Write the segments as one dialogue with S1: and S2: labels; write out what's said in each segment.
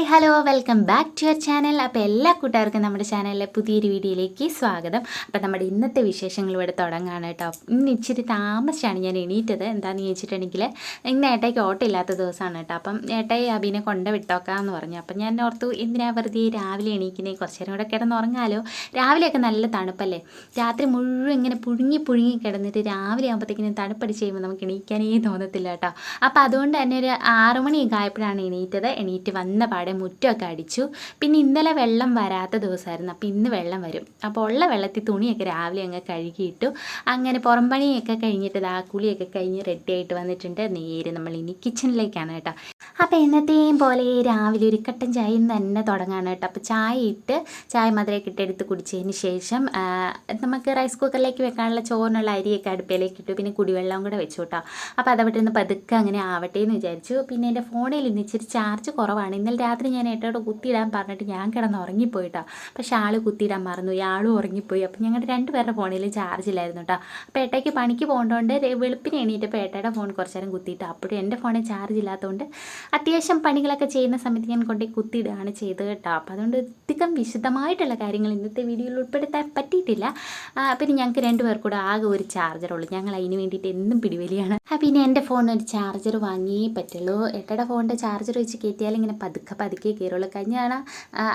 S1: Hi hello welcome back to your channel. അപ്പോൾ എല്ലാ കൂട്ടുകാർക്കും നമ്മുടെ ചാനലിലെ പുതിയൊരു വീഡിയോയിലേക്ക് സ്വാഗതം. അപ്പോൾ നമ്മുടെ ഇന്നത്തെ വിശേഷങ്ങൾ ഇവിടെ തുടങ്ങാണ് കേട്ടോ. ഇന്ന് ഇച്ചിരി താമസിച്ചാണ് ഞാൻ എണീറ്റത്. എന്താണെന്ന് ചോദിച്ചിട്ടുണ്ടെങ്കിൽ ഇന്ന് ഏട്ടയ്ക്ക് ഓട്ടം ഇല്ലാത്ത ദിവസമാണ് കേട്ടോ. അപ്പം ഏട്ടായി അബിനെ കൊണ്ട് വിട്ടോക്കാമെന്ന് പറഞ്ഞു. അപ്പം ഞാൻ ഓർത്തു എന്തിനാ വെറുതെ രാവിലെ എണീക്കുന്നേ? കുറച്ച് നേരം കൂടെ കിടന്നുറങ്ങാലോ രാവിലെയൊക്കെ നല്ല തണുപ്പല്ലേ? രാത്രി മുഴുവൻ ഇങ്ങനെ പുഴുങ്ങി പുഴുങ്ങി കിടന്നിട്ട് രാവിലെ ആകുമ്പോഴത്തേക്കിനും തണുപ്പടിച്ച് കഴിയുമ്പോൾ നമുക്ക് എണീക്കാനേ തോന്നത്തില്ല കേട്ടോ. അപ്പോൾ അതുകൊണ്ട് തന്നെ ഒരു ആറുമണിയൊക്കെ ആയപ്പോഴാണ് എണീറ്റത്. എണീറ്റ് വന്ന പാടെ മുറ്റമൊക്കെ അടിച്ചു. പിന്നെ ഇന്നലെ വെള്ളം വരാത്ത ദിവസമായിരുന്നു. അപ്പോൾ ഇന്ന് വെള്ളം വരും. അപ്പോൾ ഉള്ള വെള്ളത്തിൽ തുണിയൊക്കെ രാവിലെ അങ്ങ് കഴുകിയിട്ടു. അങ്ങനെ പുറം പണിയൊക്കെ കഴിഞ്ഞിട്ട് ദാ കുളിയൊക്കെ കഴിഞ്ഞ് റെഡി ആയിട്ട് വന്നിട്ടുണ്ട്. നേരെ നമ്മൾ ഇനി കിച്ചണിലേക്കാണ് കേട്ടോ. അപ്പോൾ എന്നത്തെയും പോലെ രാവിലെ ഒരു കട്ടൻ ചായ തന്നെ തുടങ്ങാണ് കേട്ടോ. അപ്പോൾ ചായ ഇട്ട് ചായ മധുരമൊക്കെ ഇട്ടെടുത്ത് കുടിച്ചതിന് ശേഷം നമുക്ക് റൈസ് കുക്കറിലേക്ക് വെക്കാനുള്ള ചോറിനുള്ള അരിയൊക്കെ അടുപ്പിലേക്ക് ഇട്ടു. പിന്നെ കുടിവെള്ളം കൂടെ വെച്ചു കേട്ടോ. അപ്പോൾ അതവിടെ നിന്ന് പതുക്കെ അങ്ങനെ ആവട്ടെ എന്ന് വിചാരിച്ചു. പിന്നെ എന്റെ ഫോണിൽ ഇന്ന് ഇച്ചിരി ചാർജ് കുറവാണ്. ഇന്നലെ രാത്രി ഞാൻ ഏട്ടോട് കുത്തിയിടാൻ പറഞ്ഞിട്ട് ഞാൻ കിടന്ന് ഉറങ്ങിപ്പോയിട്ടോ പക്ഷെ ആൾ കുത്തിയിടാൻ മറന്നു. ആളും ഉറങ്ങിപ്പോയി. അപ്പോൾ ഞങ്ങളുടെ രണ്ട് പേരുടെ ഫോണിൽ ചാർജ് ഇല്ലായിരുന്നു കേട്ടോ. അപ്പോൾ ഏട്ടയ്ക്ക് പണിക്ക് പോകേണ്ടതുകൊണ്ട് വെളുപ്പിന് എണീറ്റപ്പോൾ ഏട്ടയുടെ ഫോൺ കുറച്ച് നേരം കുത്തിയിട്ട്. അപ്പോഴും എന്റെ ഫോണിൽ ചാർജ് ഇല്ലാത്തതുകൊണ്ട് അത്യാവശ്യം പണികളൊക്കെ ചെയ്യുന്ന സമയത്ത് ഞാൻ കൊണ്ടേ കുത്തിയിടുകയാണ് ചെയ്തത് കേട്ടോ. അപ്പോൾ അതുകൊണ്ട് അധികം വിശദമായിട്ടുള്ള കാര്യങ്ങൾ ഇന്നത്തെ വീഡിയോയിൽ ഉൾപ്പെടുത്താൻ പറ്റിയിട്ടില്ല. ആ, പിന്നെ ഞങ്ങൾക്ക് രണ്ടുപേർക്കും കൂടെ ആകെ ഒരു ചാർജറുള്ളൂ ഞങ്ങൾ അതിന് വേണ്ടിയിട്ട് എന്നും പിടിവലിയാണ്. ആ, പിന്നെ എന്റെ ഫോണിന് ഒരു ചാർജർ വാങ്ങിയേ പറ്റുള്ളൂ. ഏട്ടയുടെ ഫോണിന്റെ ചാർജർ വെച്ച് കയറ്റിയാൽ ഇങ്ങനെ പതുക്കെ പതുക്കെ കയറുള്ളൂ. കഴിഞ്ഞാണ്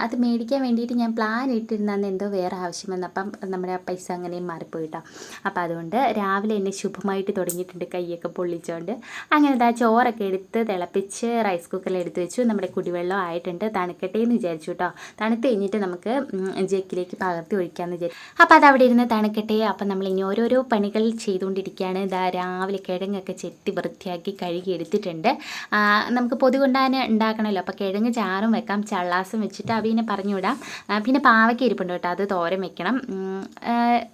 S1: അത് മേടിക്കാൻ വേണ്ടിയിട്ട് ഞാൻ പ്ലാൻ ഇട്ടിരുന്നാന്ന് എന്തോ വേറെ ആവശ്യം വന്നപ്പം നമ്മുടെ ആ പൈസ അങ്ങനെ മാറിപ്പോയിട്ടോ അപ്പോൾ അതുകൊണ്ട് രാവിലെ എന്നെ ശുഭമായിട്ട് തുടങ്ങിയിട്ടുണ്ട്. കൈയൊക്കെ പൊള്ളിച്ചുകൊണ്ട് അങ്ങനെ ദാ ചോറൊക്കെ എടുത്ത് തിളപ്പിച്ച് റൈസ് കുക്കറിൽ എടുത്ത് വെച്ചു. നമ്മുടെ കുടിവെള്ളം ആയിട്ടുണ്ട്. തണുക്കട്ടെ എന്ന് വിചാരിച്ചു കേട്ടോ തണുത്ത് കഴിഞ്ഞിട്ട് നമുക്ക് ജെക്കിലേക്ക് പകർത്തി ഒഴിക്കാമെന്ന് വിചാരിച്ചു അപ്പോൾ അത് അവിടെ ഇരുന്ന് തണുക്കട്ടെ. അപ്പം നമ്മൾ ഇനി ഓരോരോ പണികൾ ചെയ്തുകൊണ്ടിരിക്കുകയാണ്. ഇതാ രാവിലെ കിഴങ്ങൊക്കെ ചെത്തി വൃത്തിയാക്കി കഴുകി എടുത്തിട്ടുണ്ട്. നമുക്ക് പൊതുകൊണ്ടാൻ ഉണ്ടാക്കണമല്ലോ അപ്പോൾ കിഴങ്ങ് ചാറും വെക്കാം. ചള്ളാസും വെച്ചിട്ട് അവീനെ പറഞ്ഞു വിടാം പിന്നെ പാവയ്ക്ക ഇരിപ്പുണ്ട് കേട്ടോ. അത് തോരൻ വെക്കണം.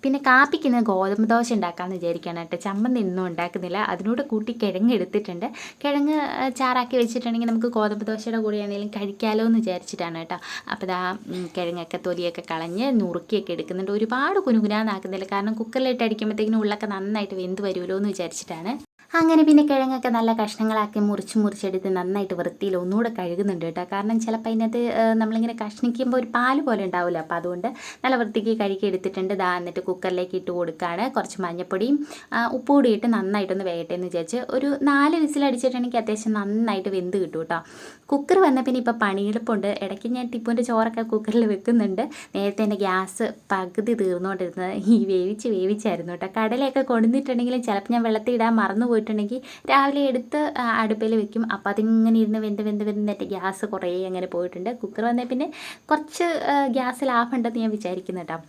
S1: പിന്നെ കാപ്പിക്ക് ഇന്ന് ഗോതമ്പ് ദോശ ഉണ്ടാക്കാമെന്ന് വിചാരിക്കുകയാണ് കേട്ടോ. ചമ്മന്തി ഇന്നും ഉണ്ടാക്കുന്നില്ല. അതിനോട് കൂട്ടി കിഴങ്ങ് എടുത്തിട്ടുണ്ട്. കിഴങ്ങ് ചാറാക്കി വെച്ചിട്ടുണ്ടെങ്കിൽ നമുക്ക് ഗോതമ്പ് ദോശയുടെ കൂടെ ആണെങ്കിലും കഴിക്കാമല്ലോ എന്ന് വിചാരിച്ചിട്ടാണ് കേട്ടോ. അപ്പോൾ ഇതാ കിഴങ്ങൊക്കെ തൊലിയൊക്കെ കളഞ്ഞ് നുറുക്കിയൊക്കെ എടുക്കുന്നുണ്ട്. ഒരുപാട് കുനുകുനാന്നാക്കുന്നില്ല. കാരണം കുക്കറിലിട്ട് അടിക്കുമ്പോഴത്തേക്കിനും ഉള്ളൊക്കെ നന്നായിട്ട് വെന്ത് വരുമല്ലോ എന്ന് വിചാരിച്ചിട്ടാണ്. അങ്ങനെ പിന്നെ കിഴങ്ങൊക്കെ നല്ല കഷ്ണങ്ങളാക്കി മുറിച്ച് മുറിച്ചെടുത്ത് നന്നായിട്ട് വൃത്തിയിൽ ഒന്നുകൂടെ കഴുകുന്നുണ്ട് കേട്ടോ. കാരണം ചിലപ്പോൾ അതിനകത്ത് നമ്മളിങ്ങനെ കഷ്ണിക്കുമ്പോൾ ഒരു പാൽ പോലെ ഉണ്ടാവില്ല അപ്പോൾ അതുകൊണ്ട് നല്ല വൃത്തിക്ക് കഴുകി എടുത്തിട്ടുണ്ട്. ദാ എന്നിട്ട് കുക്കറിലേക്ക് ഇട്ട് കൊടുക്കുകയാണ് കുറച്ച് മഞ്ഞപ്പൊടിയും ഉപ്പുകൂടി ഉപ്പ് കൂടി ഇട്ട് നന്നായിട്ടൊന്ന് വേകട്ടെ എന്ന് വിചാരിച്ച് ഒരു നാല് വിസിലടിച്ചിട്ടുണ്ടെങ്കിൽ അത്യാവശ്യം നന്നായിട്ട് വെന്ത് കിട്ടും കേട്ടോ. കുക്കർ വന്ന പിന്നെ ഇപ്പോൾ പണിയെളുപ്പമുണ്ട് ഇടയ്ക്ക് ഞാൻ ടിപ്പുവിന്റെ ചോറൊക്കെ കുക്കറിൽ വെക്കുന്നുണ്ട്. നേരത്തെ എന്റെ ഗ്യാസ് പകുതി തീർന്നുകൊണ്ടിരുന്നത് ഈ വേവിച്ച് വേവിച്ചായിരുന്നു കേട്ടോ. കടലയൊക്കെ കൊണ്ടുവന്നിട്ടുണ്ടെങ്കിലും ചിലപ്പോൾ ഞാൻ വെള്ളത്തിൽ ഇടാൻ മറന്നു പോയിട്ടുണ്ടെങ്കിൽ രാവിലെ എടുത്ത് അടുപ്പിൽ വെക്കും. അപ്പോൾ അതിങ്ങനെ ഇരുന്ന് വെന്ത് വെന്ത് വെന്ത് എന്റെ ഗ്യാസ് കുറേ അങ്ങനെ പോയിട്ടുണ്ട്. കുക്കർ വന്നേ പിന്നെ കുറച്ച് ഗ്യാസ് ലാഭമുണ്ടെന്ന് ഞാൻ വിചാരിക്കുന്നു കേട്ടോ.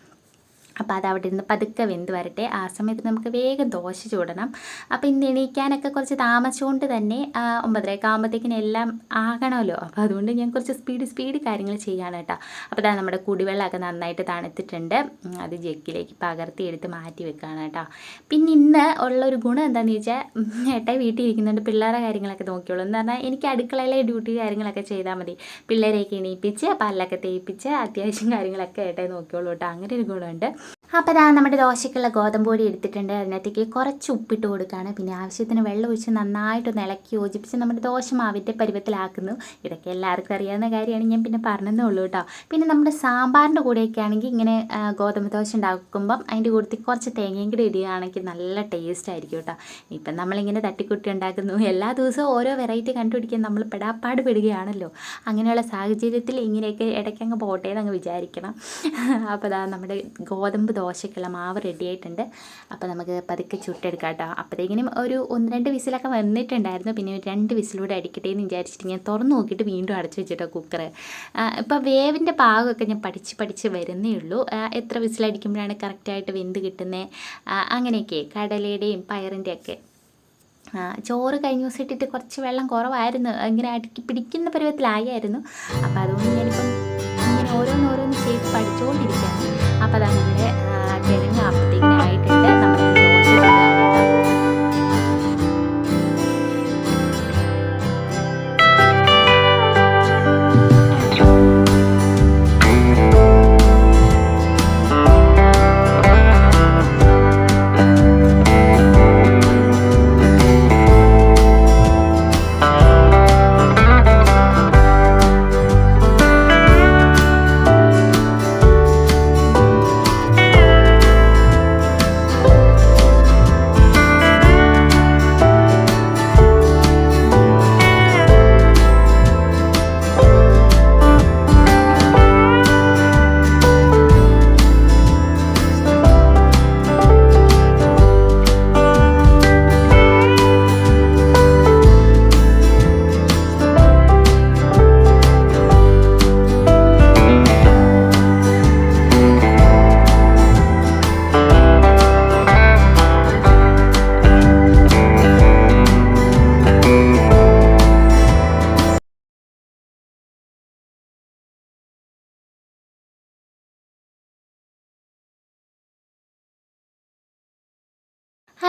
S1: അപ്പോൾ അത് അവിടെ ഇരുന്ന് പതുക്കെ വെന്ത് വരട്ടെ. ആ സമയത്ത് നമുക്ക് വേഗം ദോശ ചൂടണം. അപ്പോൾ ഇന്ന് എണീക്കാനൊക്കെ കുറച്ച് താമസിച്ചുകൊണ്ട് തന്നെ ഒമ്പതരയൊക്കെ ആകുമ്പോഴത്തേക്കിനും എല്ലാം ആകണമല്ലോ. അപ്പോൾ അതുകൊണ്ട് ഞാൻ കുറച്ച് സ്പീഡ് സ്പീഡ് കാര്യങ്ങൾ ചെയ്യാണ് കേട്ടോ. അപ്പോൾ അതാ നമ്മുടെ കുടിവെള്ളമൊക്കെ നന്നായിട്ട് തണുത്തിട്ടുണ്ട്. അത് ജഗ്ഗിലേക്ക് പകർത്തി എടുത്ത് മാറ്റി വെക്കുകയാണ് കേട്ടോ. പിന്നെ ഇന്ന് ഉള്ളൊരു ഗുണം എന്താണെന്ന് ചോദിച്ചാൽ ഏട്ടായി വീട്ടിൽ ഇരിക്കുന്നുണ്ട് പിള്ളേരെ കാര്യങ്ങളൊക്കെ നോക്കിയോളൂ. എന്ന് പറഞ്ഞാൽ എനിക്ക് അടുക്കളയിലെ ഡ്യൂട്ടി കാര്യങ്ങളൊക്കെ ചെയ്താൽ മതി. പിള്ളേരെയൊക്കെ എണീപ്പിച്ച് പല്ലൊക്കെ തേപ്പിച്ച് അത്യാവശ്യം കാര്യങ്ങളൊക്കെ ഏട്ടായി നോക്കിയോളൂ കേട്ടോ. അങ്ങനെ ഒരു ഗുണമുണ്ട്. അപ്പോൾ അതാ നമ്മുടെ ദോശയ്ക്കുള്ള ഗോതമ്പ് പൊടി എടുത്തിട്ടുണ്ട്. അതിനകത്തേക്ക് കുറച്ച് ഉപ്പിട്ട് കൊടുക്കുകയാണ് പിന്നെ ആവശ്യത്തിന് വെള്ളം ഒഴിച്ച് നന്നായിട്ടൊന്ന് ഇളക്കി യോജിപ്പിച്ച് നമ്മുടെ ദോശ മാവിന്റെ പരുവത്തിലാക്കുന്നു. ഇതൊക്കെ എല്ലാവർക്കും അറിയാവുന്ന കാര്യമാണ്. ഞാൻ പിന്നെ പറഞ്ഞതേ ഉള്ളൂ കേട്ടോ. പിന്നെ നമ്മുടെ സാമ്പാറിന്റെ കൂടെയൊക്കെ ആണെങ്കിൽ ഇങ്ങനെ ഗോതമ്പ് ദോശ ഉണ്ടാക്കുമ്പം അതിന്റെ കൂട്ടത്തിൽ കുറച്ച് തേങ്ങയും കൂടി ഇടുകയാണെങ്കിൽ നല്ല ടേസ്റ്റ് ആയിരിക്കും കേട്ടോ. ഇപ്പം നമ്മളിങ്ങനെ തട്ടിക്കുട്ടി ഉണ്ടാക്കുന്നു. എല്ലാ ദിവസവും ഓരോ വെറൈറ്റി കണ്ടുപിടിക്കാൻ നമ്മൾ പെടാപ്പാട് പെടുകയാണല്ലോ അങ്ങനെയുള്ള സാഹചര്യത്തിൽ ഇങ്ങനെയൊക്കെ ഇടയ്ക്കങ്ങ് പോട്ടേ എന്നങ്ങ് വിചാരിക്കണം. അപ്പോൾ അതാ നമ്മുടെ ഗോതമ്പ് ദോശയ്ക്കുള്ള മാവ് റെഡി ആയിട്ടുണ്ട്. അപ്പോൾ നമുക്ക് പതുക്കെ ചുട്ടെടുക്കാം കേട്ടോ അപ്പോഴത്തേക്കിനും ഒരു ഒന്ന് രണ്ട് വിസിലൊക്കെ വന്നിട്ടുണ്ടായിരുന്നു. പിന്നെ ഒരു രണ്ട് വിസിലൂടെ അടിക്കട്ടെ എന്ന് വിചാരിച്ചിട്ട് ഞാൻ തുറന്ന് നോക്കിയിട്ട് വീണ്ടും അടച്ചു വെച്ചിട്ടോ കുക്കർ ഇപ്പോൾ വേവിന്റെ പാകമൊക്കെ ഞാൻ പഠിച്ച് പഠിച്ച് വരുന്നേ ഉള്ളൂ. എത്ര വിസിലടിക്കുമ്പോഴാണ് കറക്റ്റായിട്ട് വെന്ത് കിട്ടുന്നത് അങ്ങനെയൊക്കെ. കടലയുടെയും പയറിന്റെയൊക്കെ ചോറ് കഴിഞ്ഞ ദിവസം ഇട്ടിട്ട് കുറച്ച് വെള്ളം കുറവായിരുന്നു. ഇങ്ങനെ അടുക്കി പിടിക്കുന്ന പരുവത്തിലായിരുന്നു അപ്പോൾ അതുകൊണ്ട് ഞാനിപ്പം ഇങ്ങനെ ഓരോന്നോരോന്ന് ചെയ്ത് പഠിച്ചുകൊണ്ടിരിക്കുകയാണ് അപ്പോൾ നമ്മുടെ ആ, കിഴങ്ങ് അപ്പത്തേക്കിനായിട്ടുണ്ട്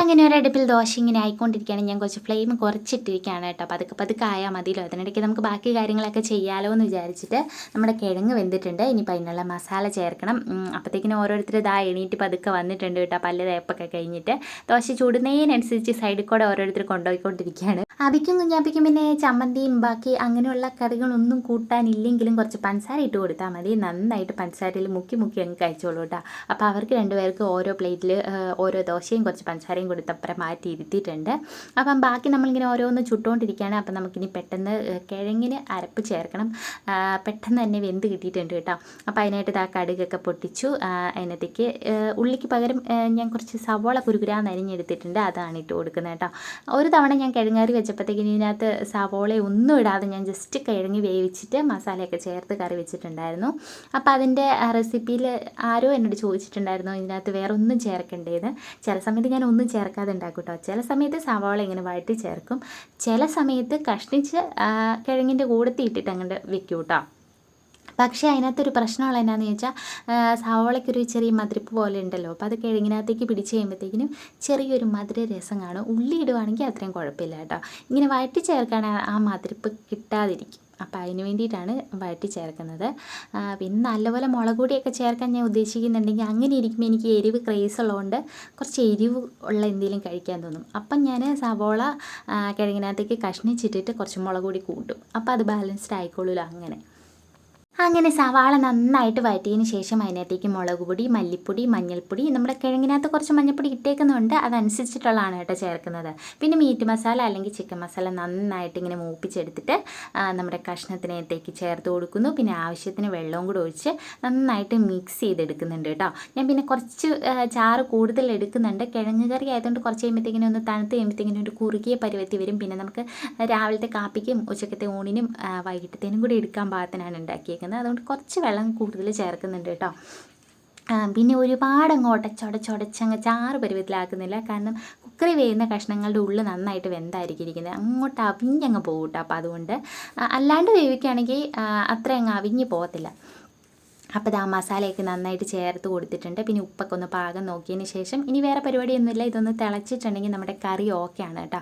S1: അങ്ങനെ ഒരു അടുപ്പിൽ ദോശ ഇങ്ങനെ ആയിക്കൊണ്ടിരിക്കുകയാണ്. ഞാൻ കുറച്ച് ഫ്ലെയിം കുറച്ചിട്ടിരിക്കുകയാണ് കേട്ടോ. പതുക്കെ പതുക്കെ ആയാൽ മതിയല്ലോ. അതിനിടയ്ക്ക് നമുക്ക് ബാക്കി കാര്യങ്ങളൊക്കെ ചെയ്യാലോ എന്ന് വിചാരിച്ചിട്ട് നമ്മുടെ കിഴങ്ങ് വെന്തിട്ടുണ്ട്. ഇനിയിപ്പോൾ അതിനുള്ള മസാല ചേർക്കണം. അപ്പോഴത്തേക്കിനും ഓരോരുത്തർ ഇതാ എണീറ്റ് പതുക്കെ വന്നിട്ടുണ്ട് കേട്ടോ. പല്ല് തേപ്പൊക്കെ കഴിഞ്ഞിട്ട്. ദോശ ചൂടുന്നതിനനുസരിച്ച് സൈഡിൽ കൂടെ ഓരോരുത്തർ കൊണ്ടുപോയിക്കൊണ്ടിരിക്കുകയാണ്. അബിക്കും കുഞ്ഞാപ്പിക്കും പിന്നെ ചമ്മന്തിയും ബാക്കി അങ്ങനെയുള്ള കറികളൊന്നും കൂട്ടാനില്ലെങ്കിലും കുറച്ച് പഞ്ചസാര ഇട്ട് കൊടുത്താൽ മതി. നന്നായിട്ട് പഞ്ചസാരയിൽ മുക്കി മുക്കി അങ്ങ് കഴിച്ചോളൂ കേട്ടോ. അപ്പോൾ അവർക്ക് രണ്ടുപേർക്ക് ഓരോ പ്ലേറ്റിൽ ഓരോ ദോശയും കുറച്ച് പഞ്ചസാരയും കൊടുത്തപ്പുറം മാറ്റി ഇരുത്തിയിട്ടുണ്ട് അപ്പം ബാക്കി നമ്മളിങ്ങനെ ഓരോന്ന് ചുട്ടുകൊണ്ടിരിക്കുകയാണ് അപ്പം നമുക്കിനി പെട്ടെന്ന് കിഴങ്ങിന് അരപ്പ് ചേർക്കണം. പെട്ടെന്ന് തന്നെ വെന്ത് കിട്ടിയിട്ടുണ്ട് കേട്ടോ. അപ്പം അതിനായിട്ട് ആ കടുകൊക്കെ പൊട്ടിച്ചു. അതിനകത്തേക്ക് ഉള്ളിക്ക് പകരം ഞാൻ കുറച്ച് സവോള കുരുകുരാന്ന് അരിഞ്ഞെടുത്തിട്ടുണ്ട്. അതാണ് ഇട്ട് കൊടുക്കുന്നത് കേട്ടോ. ഒരു തവണ ഞാൻ കിഴങ്ങാറി വെച്ചപ്പോഴത്തേക്കിന് ഇതിനകത്ത് സവോള ഒന്നും ഇടാതെ ഞാൻ ജസ്റ്റ് കിഴങ്ങി വേവിച്ചിട്ട് മസാലയൊക്കെ ചേർത്ത് കറി വെച്ചിട്ടുണ്ടായിരുന്നു. അപ്പോൾ അതിന്റെ റെസിപ്പിയിൽ ആരോ എന്നോട് ചോദിച്ചിട്ടുണ്ടായിരുന്നു ഇതിനകത്ത് വേറെ ഒന്നും ചേർക്കേണ്ടത് ചില സമയത്ത് ഞാൻ ഒന്നും ചേർക്കാതെ ഉണ്ടാക്കും കേട്ടോ ചില സമയത്ത് സവാള ഇങ്ങനെ വഴറ്റി ചേർക്കും. ചില സമയത്ത് കഷ്ണിച്ച് കിഴങ്ങിന്റെ കൂടത്തി ഇട്ടിട്ട് അങ്ങോട്ട് വെക്കും കേട്ടോ പക്ഷേ അതിനകത്തൊരു പ്രശ്നമുള്ള എന്നാന്ന് ചോദിച്ചാൽ സവോളയ്ക്കൊരു ചെറിയ മതിരിപ്പ് പോലെ ഉണ്ടല്ലോ. അപ്പോൾ അത് കിഴങ്ങിനകത്തേക്ക് പിടിച്ച് കഴിയുമ്പോഴത്തേക്കിനും ചെറിയൊരു മധുര രസം കാണും. ഉള്ളി ഇടുവാണെങ്കിൽ അത്രയും കുഴപ്പമില്ല കേട്ടോ. ഇങ്ങനെ വഴറ്റി ചേർക്കാൻ ആ മതിരിപ്പ് കിട്ടാതിരിക്കും. അപ്പോൾ അതിന് വേണ്ടിയിട്ടാണ് വഴറ്റി ചേർക്കുന്നത്. പിന്നെ നല്ലപോലെ മുളക് പൊടിയൊക്കെ ചേർക്കാൻ ഞാൻ ഉദ്ദേശിക്കുന്നുണ്ടെങ്കിൽ അങ്ങനെ ഇരിക്കുമ്പോൾ എനിക്ക് എരിവ് ക്രേസ് ഉള്ളതുകൊണ്ട് കുറച്ച് എരിവ് ഉള്ള എന്തെങ്കിലും കഴിക്കാൻ തോന്നും. അപ്പം ഞാൻ സവോള കിഴങ്ങിനകത്തേക്ക് കഷ്ണിച്ചിട്ടിട്ട് കുറച്ച് മുളക് പൊടി കൂട്ടും. അപ്പോൾ അത് ബാലൻസ്ഡ് ആയിക്കോളൂല്ലോ അങ്ങനെ. അങ്ങനെ സവാള നന്നായിട്ട് വഴറ്റിയതിന് ശേഷം അതിനകത്തേക്ക് മുളക് പൊടി മല്ലിപ്പൊടി മഞ്ഞൾപ്പൊടി നമ്മുടെ കിഴങ്ങിനകത്ത് കുറച്ച് മഞ്ഞൾപ്പൊടി ഇട്ടേക്കുന്നുണ്ട്. അതനുസരിച്ചിട്ടുള്ളതാണ് കേട്ടോ ചേർക്കുന്നത്. പിന്നെ മീറ്റ് മസാല അല്ലെങ്കിൽ ചിക്കൻ മസാല നന്നായിട്ട് ഇങ്ങനെ മൂപ്പിച്ചെടുത്തിട്ട് നമ്മുടെ കഷ്ണത്തിനകത്തേക്ക് ചേർത്ത് കൊടുക്കുന്നു. പിന്നെ ആവശ്യത്തിന് വെള്ളവും കൂടെ ഒഴിച്ച് നന്നായിട്ട് മിക്സ് ചെയ്തെടുക്കുന്നുണ്ട് കേട്ടോ. ഞാൻ പിന്നെ കുറച്ച് ചാറ് കൂടുതൽ എടുക്കുന്നുണ്ട്. കിഴങ്ങ് കറി ആയതുകൊണ്ട് കുറച്ച് കഴിയുമ്പോഴത്തേക്കിനും ഒന്ന് തണുത്ത് കഴിയുമ്പോഴത്തേക്കിനും ഒരു കുറുകിയ പരുവത്തി വരും. പിന്നെ നമുക്ക് രാവിലത്തെ കാപ്പിക്കും ഉച്ചക്കത്തെ ഊണിനും വൈകിട്ടത്തേനും കൂടി എടുക്കാൻ പാകത്തിനാണ് ഉണ്ടാക്കിയേക്കുന്നത് അതുകൊണ്ട് കുറച്ച് വെള്ളം കൂടുതൽ ചേർക്കുന്നുണ്ട് കേട്ടോ. പിന്നെ ഒരുപാട് അങ്ങ് ഉടച്ചുടച്ചുടച്ചങ്ങ് ചാറ് പരുവത്തിലാക്കുന്നില്ല. കാരണം കുക്കറി വേയുന്ന കഷ്ണങ്ങളുടെ ഉള്ളിൽ നന്നായിട്ട് വെന്തായിരിക്കും. ഇരിക്കുന്നത് അങ്ങോട്ട് അവിഞ്ഞങ്ങ് പോകും കേട്ടോ. അപ്പോൾ അതുകൊണ്ട് അല്ലാണ്ട് വേവിക്കുകയാണെങ്കിൽ അത്ര അങ്ങ് അവിഞ്ഞ് പോകത്തില്ല. അപ്പോൾ ആ മസാലയൊക്കെ നന്നായിട്ട് ചേർത്ത് കൊടുത്തിട്ടുണ്ട്. പിന്നെ ഉപ്പൊക്കെ ഒന്ന് പാകം നോക്കിയതിന് ശേഷം ഇനി വേറെ പരിപാടിയൊന്നുമില്ല. ഇതൊന്ന് തിളച്ചിട്ടുണ്ടെങ്കിൽ നമ്മുടെ കറി ഓക്കെ ആണ് കേട്ടോ.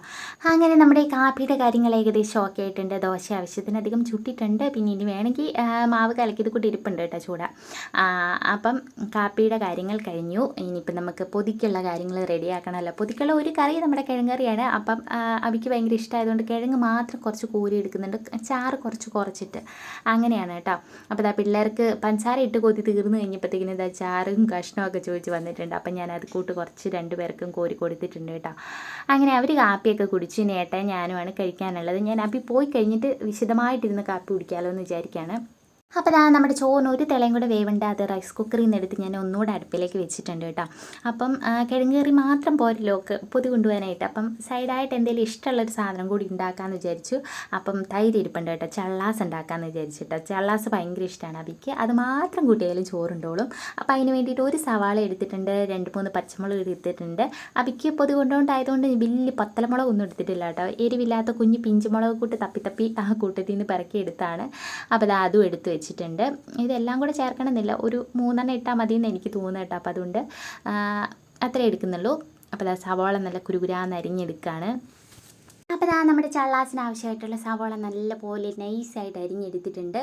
S1: അങ്ങനെ നമ്മുടെ കാപ്പിയുടെ കാര്യങ്ങൾ ഏകദേശം ഓക്കെ ആയിട്ടുണ്ട്. ദോശ ആവശ്യത്തിനധികം ചുട്ടിട്ടുണ്ട്. പിന്നെ ഇനി വേണമെങ്കിൽ മാവ് കലക്കിയത് കൂടി ഇരിപ്പുണ്ട് കേട്ടോ ചൂട. അപ്പം കാപ്പിയുടെ കാര്യങ്ങൾ കഴിഞ്ഞു. ഇനിയിപ്പം നമുക്ക് പൊതിക്കുള്ള കാര്യങ്ങൾ റെഡിയാക്കണമല്ലോ പൊതിക്കുള്ള ഒരു കറി നമ്മുടെ കിഴങ്ങറിയാണ്. അപ്പം അവയ്ക്ക് ഭയങ്കര ഇഷ്ടമായതുകൊണ്ട് കിഴങ്ങ് മാത്രം കുറച്ച് കോരി എടുക്കുന്നുണ്ട്. ചാറ് കുറച്ച് കുറച്ചിട്ട്. അങ്ങനെയാണ് കേട്ടോ. അപ്പോൾ ഇതാ പിള്ളേർക്ക് പഞ്ചസാര ഇട്ട് കൊതി തീർന്നു കഴിഞ്ഞപ്പോഴത്തേക്കിനും ഇതാ ചാറും കഷ്ണമൊക്കെ ചോദിച്ച് വന്നിട്ടുണ്ട്. അപ്പം ഞാൻ അത് കൂട്ട് കുറച്ച് രണ്ട് പേർക്കും കോരി കൊടുത്തിട്ടുണ്ട് കേട്ടോ. അങ്ങനെ അവർ കാപ്പിയൊക്കെ കുടിച്ച് നേട്ടെ ഞാനുമാണ് കഴിക്കാനുള്ളത്. ഞാൻ അപ്പി പോയി കഴിഞ്ഞിട്ട് വിശദമായിട്ടിരുന്ന് കാപ്പി കുടിക്കാമല്ലോ എന്ന് വിചാരിക്കുകയാണ് അപ്പോൾ ഞാൻ നമ്മുടെ ചോറിന് ഒരു തിളയും കൂടെ വേവണ്ട. അത് റൈസ് കുക്കറിൽ നിന്ന് എടുത്ത് ഞാൻ ഒന്നുകൂടെ അടുപ്പിലേക്ക് വെച്ചിട്ടുണ്ട് കേട്ടോ. അപ്പം കിഴങ്ങ് കറി മാത്രം പോരല്ലോ ഒക്കെ പൊതി കൊണ്ടുപോകാനായിട്ട്. അപ്പം സൈഡായിട്ട് എന്തെങ്കിലും ഇഷ്ടമുള്ളൊരു സാധനം കൂടി ഉണ്ടാക്കാമെന്ന് വിചാരിച്ചു. അപ്പം തൈര് ഇരിപ്പുണ്ട് കേട്ടോ. ചള്ളാസ് ഉണ്ടാക്കാമെന്ന് വിചാരിച്ചിട്ട് ചള്ളാസ് ഭയങ്കര ഇഷ്ടമാണ് അവിക്ക് അത് മാത്രം കൂട്ടിയാലും ചോറുണ്ടോളും. അപ്പോൾ അതിന് വേണ്ടിയിട്ട് ഒരു സവാള എടുത്തിട്ടുണ്ട്. രണ്ട് മൂന്ന് പച്ചമുളക് എടുത്തിട്ടുണ്ട്. അവിക്ക് പൊതി കൊണ്ടുകൊണ്ടായതുകൊണ്ട് വലിയ പത്തലമുളക് ഒന്നും എടുത്തിട്ടില്ല കേട്ടോ. എരിവില്ലാത്ത കുഞ്ഞ് പിഞ്ചുമുളക് കൂട്ട് തപ്പി തപ്പി ആ കൂട്ടത്തിൽ നിന്ന് പിറക്കി എടുത്താണ്. അപ്പോൾ അതും എടുത്ത് വെച്ചിട്ടുണ്ട്. ഇതെല്ലാം കൂടെ ചേർക്കണമെന്നില്ല. ഒരു മൂന്നെണ്ണം ഇട്ടാൽ മതി എന്ന് എനിക്ക് തോന്നുന്നു കേട്ടോ. അപ്പോൾ അതുകൊണ്ട് അത്രേ എടുക്കുന്നുള്ളൂ. അപ്പോൾ സവാള നല്ല കുരുകുരാന്ന് അരിഞ്ഞെടുക്കുകയാണ് അപ്പോൾ ദാ നമ്മുടെ ചള്ളാസിന് ആവശ്യമായിട്ടുള്ള സവാള നല്ലപോലെ നൈസായിട്ട് അരിഞ്ഞെടുത്തിട്ടുണ്ട്.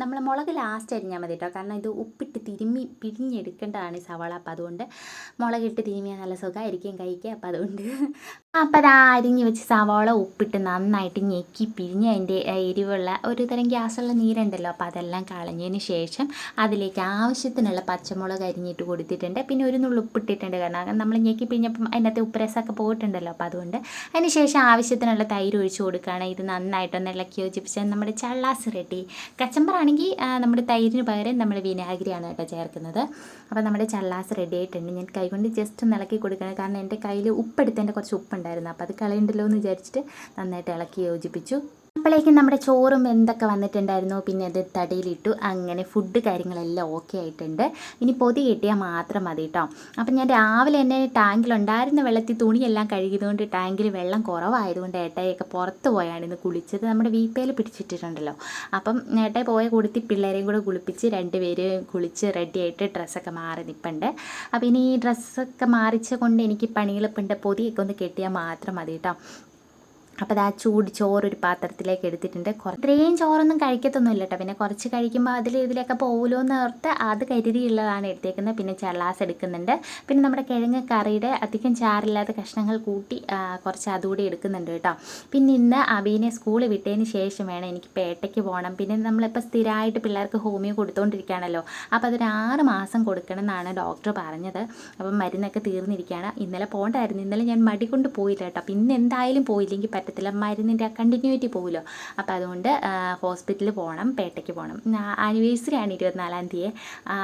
S1: നമ്മൾ മുളക് ലാസ്റ്റ് അരിഞ്ഞാൽ മതി കേട്ടോ. കാരണം ഇത് ഉപ്പിട്ട് തിരുമ്മി പിഴിഞ്ഞെടുക്കേണ്ടതാണ് ഈ സവാള. അപ്പോൾ അതുകൊണ്ട് മുളകിട്ട് തിരുമ്മിയാൽ നല്ല സുഖമായിരിക്കും കഴിക്കുക അപ്പോൾ അതുകൊണ്ട് അപ്പോൾ അത് അരിഞ്ഞ് വെച്ച് സവാള ഉപ്പിട്ട് നന്നായിട്ട് ഞെക്കി പിഴിഞ്ഞ് അതിന്റെ എരിവുള്ള ഒരു തരം ഗ്യാസുള്ള നീരുണ്ടല്ലോ അപ്പോൾ അതെല്ലാം കളഞ്ഞതിന് ശേഷം അതിലേക്ക് ആവശ്യത്തിനുള്ള പച്ചമുളക് അരിഞ്ഞിട്ട് കൊടുത്തിട്ടുണ്ട്. പിന്നെ ഒരു നുള്ളു ഉപ്പിട്ടിട്ടുണ്ട് കാരണം നമ്മൾ ഞെക്കി പിഴിഞ്ഞപ്പം അതിനകത്ത് ഉപ്പ് രസമൊക്കെ പോയിട്ടുണ്ടല്ലോ അപ്പോൾ അതുകൊണ്ട് അതിന് ശേഷം ആവശ്യത്തിനുള്ള തൈര് ഒഴിച്ച് കൊടുക്കുകയാണ്. ഇത് നന്നായിട്ടൊന്ന് ഇളക്കി യോജിപ്പിച്ച് നമ്മുടെ ചള്ളാസ് റെഡി. കച്ചമ്പറാണെങ്കിൽ നമ്മുടെ തൈരിന് പകരം നമ്മൾ വിനാഗിരിയാണ് കേട്ടോ ചേർക്കുന്നത്. അപ്പോൾ നമ്മുടെ ചള്ളാസ് റെഡി ആയിട്ടുണ്ട്. ഞാൻ കൈകൊണ്ട് ജസ്റ്റ് ഒന്ന് ഇളക്കി കൊടുക്കണം. കാരണം എന്റെ കയ്യിൽ ഉപ്പെടുത്തതിന്റെ കുറച്ച് ഉപ്പുണ്ടായിരുന്നു അപ്പോൾ അത് കളയണ്ടല്ലോ എന്ന് വിചാരിച്ചിട്ട് നന്നായിട്ട് ഇളക്കി യോജിപ്പിച്ചു. അപ്പോഴേക്കും നമ്മുടെ ചോറും എന്തൊക്കെ വന്നിട്ടുണ്ടായിരുന്നു പിന്നെ അത് തടിയിലിട്ടു അങ്ങനെ ഫുഡ് കാര്യങ്ങളെല്ലാം ഓക്കെ ആയിട്ടുണ്ട്. ഇനി പൊതി കിട്ടിയാൽ മാത്രം മതി കേട്ടോ അപ്പം ഞാൻ രാവിലെ തന്നെ ടാങ്കിലുണ്ടായിരുന്ന വെള്ളത്തിൽ തുണിയെല്ലാം കഴുകിയതുകൊണ്ട് ടാങ്കിൽ വെള്ളം കുറവായതുകൊണ്ട് ഏട്ടയൊക്കെ പുറത്ത് പോയാണ് ഇന്ന് കുളിച്ചത്. നമ്മുടെ വീപ്പയിൽ പിടിച്ചിട്ടിട്ടുണ്ടല്ലോ. അപ്പം ഏട്ടയെ പോയ കൊടുത്തി പിള്ളേരെയും കൂടെ കുളിപ്പിച്ച് രണ്ടുപേര് കുളിച്ച് റെഡി ആയിട്ട് ഡ്രസ്സൊക്കെ മാറി നിൽപ്പുണ്ട് അപ്പം ഇനി ഈ ഡ്രസ്സൊക്കെ മാറിച്ച കൊണ്ട് എനിക്ക് പണികളിപ്പുണ്ട് പൊതിയൊക്കെ ഒന്ന് കെട്ടിയാൽ മാത്രം മതി കേട്ടോ അപ്പോൾ അത് ആ ചൂട് ചോറ് ഒരു പാത്രത്തിലേക്ക് എടുത്തിട്ടുണ്ട്. ഇത്രയും ചോറൊന്നും കഴിക്കത്തൊന്നും ഇല്ല കേട്ടോ പിന്നെ കുറച്ച് കഴിക്കുമ്പോൾ അതിൽ ഇതിലൊക്കെ പോകുമല്ലോ എന്ന് ഓർത്ത് അത് കരുതിയുള്ളതാണ് എടുത്തേക്കുന്നത്. പിന്നെ ചള്ളാസ് എടുക്കുന്നുണ്ട്. പിന്നെ നമ്മുടെ കിഴങ്ങ് കറിയുടെ അധികം ചാറില്ലാത്ത കഷ്ണങ്ങൾ കൂട്ടി കുറച്ച് അതുകൂടി എടുക്കുന്നുണ്ട് കേട്ടോ. പിന്നെ ഇന്ന് അബീനെ സ്കൂളിൽ വിട്ടതിന് ശേഷം വേണം എനിക്ക് പേട്ടയ്ക്ക് പോകണം പിന്നെ നമ്മളിപ്പോൾ സ്ഥിരമായിട്ട് പിള്ളേർക്ക് ഹോമിയോ കൊടുത്തുകൊണ്ടിരിക്കുകയാണല്ലോ അപ്പോൾ അതൊരു ആറ് മാസം കൊടുക്കണം എന്നാണ് ഡോക്ടർ പറഞ്ഞത്. അപ്പം മരുന്നൊക്കെ തീർന്നിരിക്കുകയാണ്. ഇന്നലെ പോകണ്ടായിരുന്നു ഇന്നലെ ഞാൻ മടി കൊണ്ട് പോയില്ല കേട്ടോ. പിന്നെ എന്തായാലും പോയില്ലെങ്കിൽ പറ്റ പറ്റത്തില്ല മരുന്നിന്റെ ആ കണ്ടിന്യൂറ്റി പോകുമല്ലോ അപ്പോൾ അതുകൊണ്ട് ഹോസ്പിറ്റലിൽ പോകണം പേട്ടയ്ക്ക് പോകണം. ആനിവേഴ്സറി ആണ് ഇരുപത്തിനാലാം തീയതി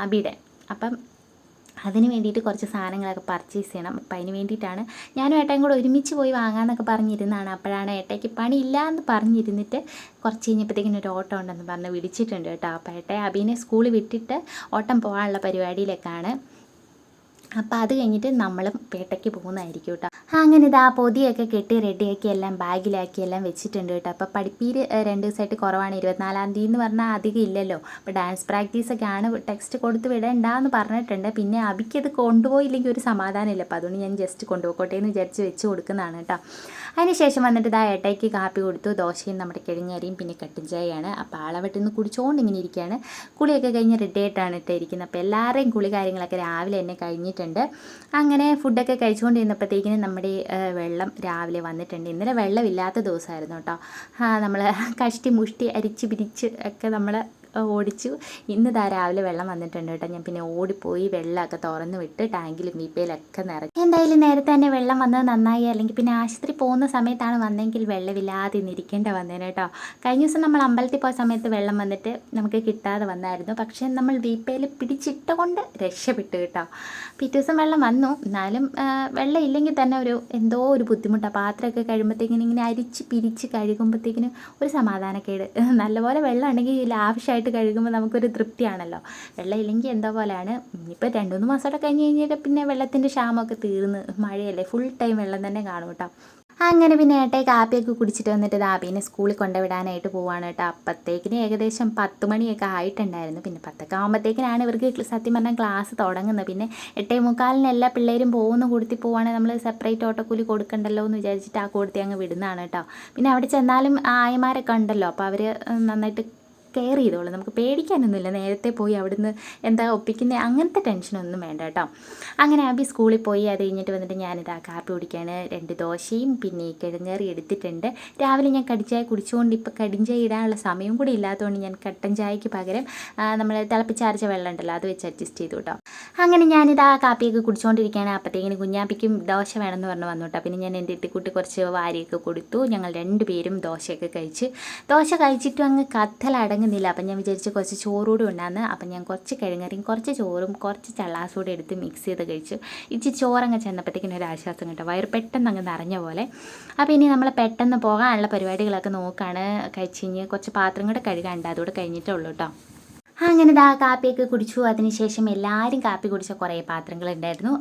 S1: അബിയുടെ അപ്പം അതിന് വേണ്ടിയിട്ട് കുറച്ച് സാധനങ്ങളൊക്കെ പർച്ചേസ് ചെയ്യണം. അപ്പം അതിന് വേണ്ടിയിട്ടാണ് ഞാനും ഏട്ടയും കൂടെ ഒരുമിച്ച് പോയി വാങ്ങാമെന്നൊക്കെ പറഞ്ഞിരുന്നതാണ്. അപ്പോഴാണ് ഏട്ടയ്ക്ക് പണിയില്ല എന്ന് പറഞ്ഞിരുന്നിട്ട് കുറച്ച് കഴിഞ്ഞപ്പോഴത്തേക്കിനും ഒരു ഓട്ടം ഉണ്ടെന്ന് പറഞ്ഞ് വിളിച്ചിട്ടുണ്ട് കേട്ടോ. അപ്പോൾ ഏട്ടയെ അബീനെ സ്കൂളിൽ വിട്ടിട്ട് ഓട്ടം പോകാനുള്ള പരിപാടിയിലേക്കാണ്. അപ്പോൾ അത് കഴിഞ്ഞിട്ട് നമ്മൾ പേട്ടയ്ക്ക് പോകുന്നതായിരിക്കും കേട്ടോ അങ്ങനെ ഇതാ പൊതിയൊക്കെ കെട്ടി റെഡിയാക്കി എല്ലാം ബാഗിലാക്കി എല്ലാം വെച്ചിട്ടുണ്ട് കേട്ടോ അപ്പോൾ പഠിപ്പീര് രണ്ട് ദിവസമായിട്ട് കുറവാണ്. ഇരുപത്തിനാലാം തീയതി എന്ന് പറഞ്ഞാൽ അധികം ഇല്ലല്ലോ. അപ്പോൾ ഡാൻസ് പ്രാക്ടീസൊക്കെ ആണ് ടെക്സ്റ്റ് കൊടുത്ത് വിടേണ്ടെന്ന് പറഞ്ഞിട്ടുണ്ട്. പിന്നെ അബിക്കത് കൊണ്ടുപോയില്ലെങ്കിൽ ഒരു സമാധാനമില്ല. അപ്പോൾ അതുകൊണ്ട് ഞാൻ ജസ്റ്റ് കൊണ്ടുപോയിക്കോട്ടെ എന്ന് വിചാരിച്ച് വെച്ച് കൊടുക്കുന്നതാണ് കേട്ടോ അതിനുശേഷം വന്നിട്ട് ഇതാ ഏട്ടയ്ക്ക് കാപ്പി കൊടുത്തു ദോശയും നമ്മുടെ കിഴങ്ങരിയും പിന്നെ കട്ടൻ ചായയാണ്. അപ്പോൾ ആളവട്ടിൽ നിന്ന് കുടിച്ചുകൊണ്ട് ഇങ്ങനെ ഇരിക്കുകയാണ് കുളിയൊക്കെ കഴിഞ്ഞ് റെഡി ആയിട്ടാണ് ഇട്ടിരിക്കുന്നത് അപ്പോൾ എല്ലാവരെയും കുളി കാര്യങ്ങളൊക്കെ രാവിലെ തന്നെ കഴിഞ്ഞിട്ടുണ്ട്. അങ്ങനെ ഫുഡൊക്കെ കഴിച്ചുകൊണ്ടിരുന്നപ്പോഴത്തേക്കിനും നമ്മുടെ വെള്ളം രാവിലെ വന്നിട്ടുണ്ട്. ഇന്നലെ വെള്ളമില്ലാത്ത ദിവസമായിരുന്നു കേട്ടോ. നമ്മൾ കഷ്ടി മുഷ്ടി അരിച്ച് പിരിച്ച് ഒക്കെ നമ്മൾ ഓടിച്ചു. ഇന്ന് താ രാവിലെ വെള്ളം വന്നിട്ടുണ്ട് കേട്ടോ. ഞാൻ പിന്നെ ഓടിപ്പോയി വെള്ളമൊക്കെ തുറന്ന് വിട്ട് ടാങ്കിലും വീപ്പയിലൊക്കെ നിറച്ചു. എന്തായാലും നേരത്തെ തന്നെ വെള്ളം വന്നത് നന്നായി. അല്ലെങ്കിൽ പിന്നെ ആശുപത്രി പോകുന്ന സമയത്താണ് വന്നെങ്കിൽ വെള്ളമില്ലാതെ ഇന്നിരിക്കേണ്ട വന്നേനെ കേട്ടോ. കഴിഞ്ഞ ദിവസം നമ്മൾ അമ്പലത്തിൽ പോയ സമയത്ത് വെള്ളം വന്നിട്ട് നമുക്ക് കിട്ടാതെ വന്നായിരുന്നു. പക്ഷേ നമ്മൾ വീപ്പയിൽ പിടിച്ചിട്ട കൊണ്ട് രക്ഷപ്പെട്ടു കേട്ടോ. പിറ്റേ ദിവസം വെള്ളം വന്നു. എന്നാലും വെള്ളം ഇല്ലെങ്കിൽ തന്നെ ഒരു എന്തോ ഒരു ബുദ്ധിമുട്ടാണ് പാത്രമൊക്കെ കഴിയുമ്പോഴത്തേക്കിനും ഇങ്ങനെ അരിച്ച് പിരിച്ച് കഴുകുമ്പോഴത്തേക്കിനും ഒരു സമാധാനക്കേട്. നല്ലപോലെ വെള്ളം ഉണ്ടെങ്കിൽ ലാവശ്യമായിട്ട് ഇട്ട് കഴുകുമ്പോൾ നമുക്കൊരു തൃപ്തിയാണല്ലോ. വെള്ളം ഇല്ലെങ്കിൽ എന്താ പോലെയാണ് ഇനിയിപ്പോൾ രണ്ട് മൂന്ന് മാസമൊക്കെ കഴിഞ്ഞ് കഴിഞ്ഞാൽ പിന്നെ വെള്ളത്തിന്റെ ക്ഷാമമൊക്കെ തീർന്ന് മഴയല്ലേ? ഫുൾ ടൈം വെള്ളം തന്നെ കാണും കേട്ടോ. അങ്ങനെ പിന്നെ ഏട്ടേ കാപ്പിയൊക്കെ കുടിച്ചിട്ട് വന്നിട്ട് ദാബീനെ സ്കൂളിൽ കൊണ്ടുവിടാനായിട്ട് പോവാണ് കേട്ടോ. അപ്പത്തേക്കിന് ഏകദേശം പത്ത് മണിയൊക്കെ ആയിട്ടുണ്ടായിരുന്നു. പിന്നെ പത്തൊക്കെ ആകുമ്പോഴത്തേക്കിനാണ് ഇവർക്ക് സത്യം പറഞ്ഞാൽ ക്ലാസ് തുടങ്ങുന്നത്. പിന്നെ എട്ടേ മുക്കാലിന് എല്ലാ പിള്ളേരും പോകുന്ന കൊടുത്തി പോവുകയാണെങ്കിൽ നമ്മൾ സെപ്പറേറ്റ് ഓട്ടോക്കൂലി കൊടുക്കണ്ടല്ലോ എന്ന് വിചാരിച്ചിട്ട് ആ കൊടുത്തി അങ്ങ് വിടുന്നതാണ് കേട്ടോ. പിന്നെ അവിടെ ചെന്നാലും ആയമാരൊക്കെ ഉണ്ടല്ലോ. അപ്പോൾ അവർ നന്നായിട്ട് കെയർ ചെയ്തോളൂ. നമുക്ക് പേടിക്കാനൊന്നുമില്ല. നേരത്തെ പോയി അവിടുന്ന് എന്താ ഒപ്പിക്കുന്ന അങ്ങനത്തെ ടെൻഷനൊന്നും വേണ്ട കേട്ടോ. അങ്ങനെ ആബി സ്കൂളിൽ പോയി അത് കഴിഞ്ഞിട്ട് വന്നിട്ട് ഞാനിതാ കാപ്പി കുടിക്കാണ്. രണ്ട് ദോശയും പിന്നെ ഈ കിഴങ്ങേറി എടുത്തിട്ടുണ്ട്. രാവിലെ ഞാൻ കടിച്ചായ കുടിച്ചുകൊണ്ട് ഇപ്പോൾ കടിഞ്ചായ ഇടാനുള്ള സമയം കൂടി ഇല്ലാത്തതുകൊണ്ട് ഞാൻ കട്ടൻ ചായക്ക് പകരം നമ്മൾ തിളപ്പിച്ചാർച്ച വെള്ളം ഉണ്ടല്ലോ അത് വെച്ച് അഡ്ജസ്റ്റ് ചെയ്തു കേട്ടോ. അങ്ങനെ ഞാനിതാ കാപ്പിയൊക്കെ കുടിച്ചുകൊണ്ടിരിക്കുകയാണ്. അപ്പോഴത്തേക്കിന് കുഞ്ഞാപ്പിക്കും ദോശ വേണമെന്ന് പറഞ്ഞു വന്നു കേട്ടോ. പിന്നെ ഞാൻ എന്റെ ഇട്ടിക്കുട്ടി കുറച്ച് വാരിയൊക്കെ കൊടുത്തു. ഞങ്ങൾ രണ്ടുപേരും ദോശയൊക്കെ കഴിച്ച് ദോശ കഴിച്ചിട്ടും അങ്ങ് കത്തലടങ്ങ് ഇറങ്ങുന്നില്ല. അപ്പം ഞാൻ വിചാരിച്ച് കുറച്ച് ചോറൂടെ ഉണ്ടാന്ന്. അപ്പം ഞാൻ കുറച്ച് കിഴങ്ങറിയും കുറച്ച് ചോറും കുറച്ച് ചള്ളാസൂടെ എടുത്ത് മിക്സ് ചെയ്ത് കഴിച്ചു. ഇച്ചി ചോറങ്ങ് ചെന്നപ്പോഴത്തേക്കിനും ഒരു ആശ്വാസം കിട്ടും. വയറ് പെട്ടെന്ന് അങ്ങ് നിറഞ്ഞ പോലെ. അപ്പോൾ ഇനി നമ്മൾ പെട്ടെന്ന് പോകാനുള്ള പരിപാടികളൊക്കെ നോക്കുകയാണ് കഴിച്ച് കഴിഞ്ഞ് കുറച്ച് പാത്രം കൂടെ കഴുകാണ്ട് അതുകൂടെ കഴിഞ്ഞിട്ടേ ഉള്ളൂ കേട്ടോ. അങ്ങനെ ദാ കാപ്പിയൊക്കെ കുടിച്ചു. അതിനുശേഷം എല്ലാവരും കാപ്പി കുടിച്ച കുറേ പാത്രങ്ങൾ ഉണ്ടായിരുന്നു.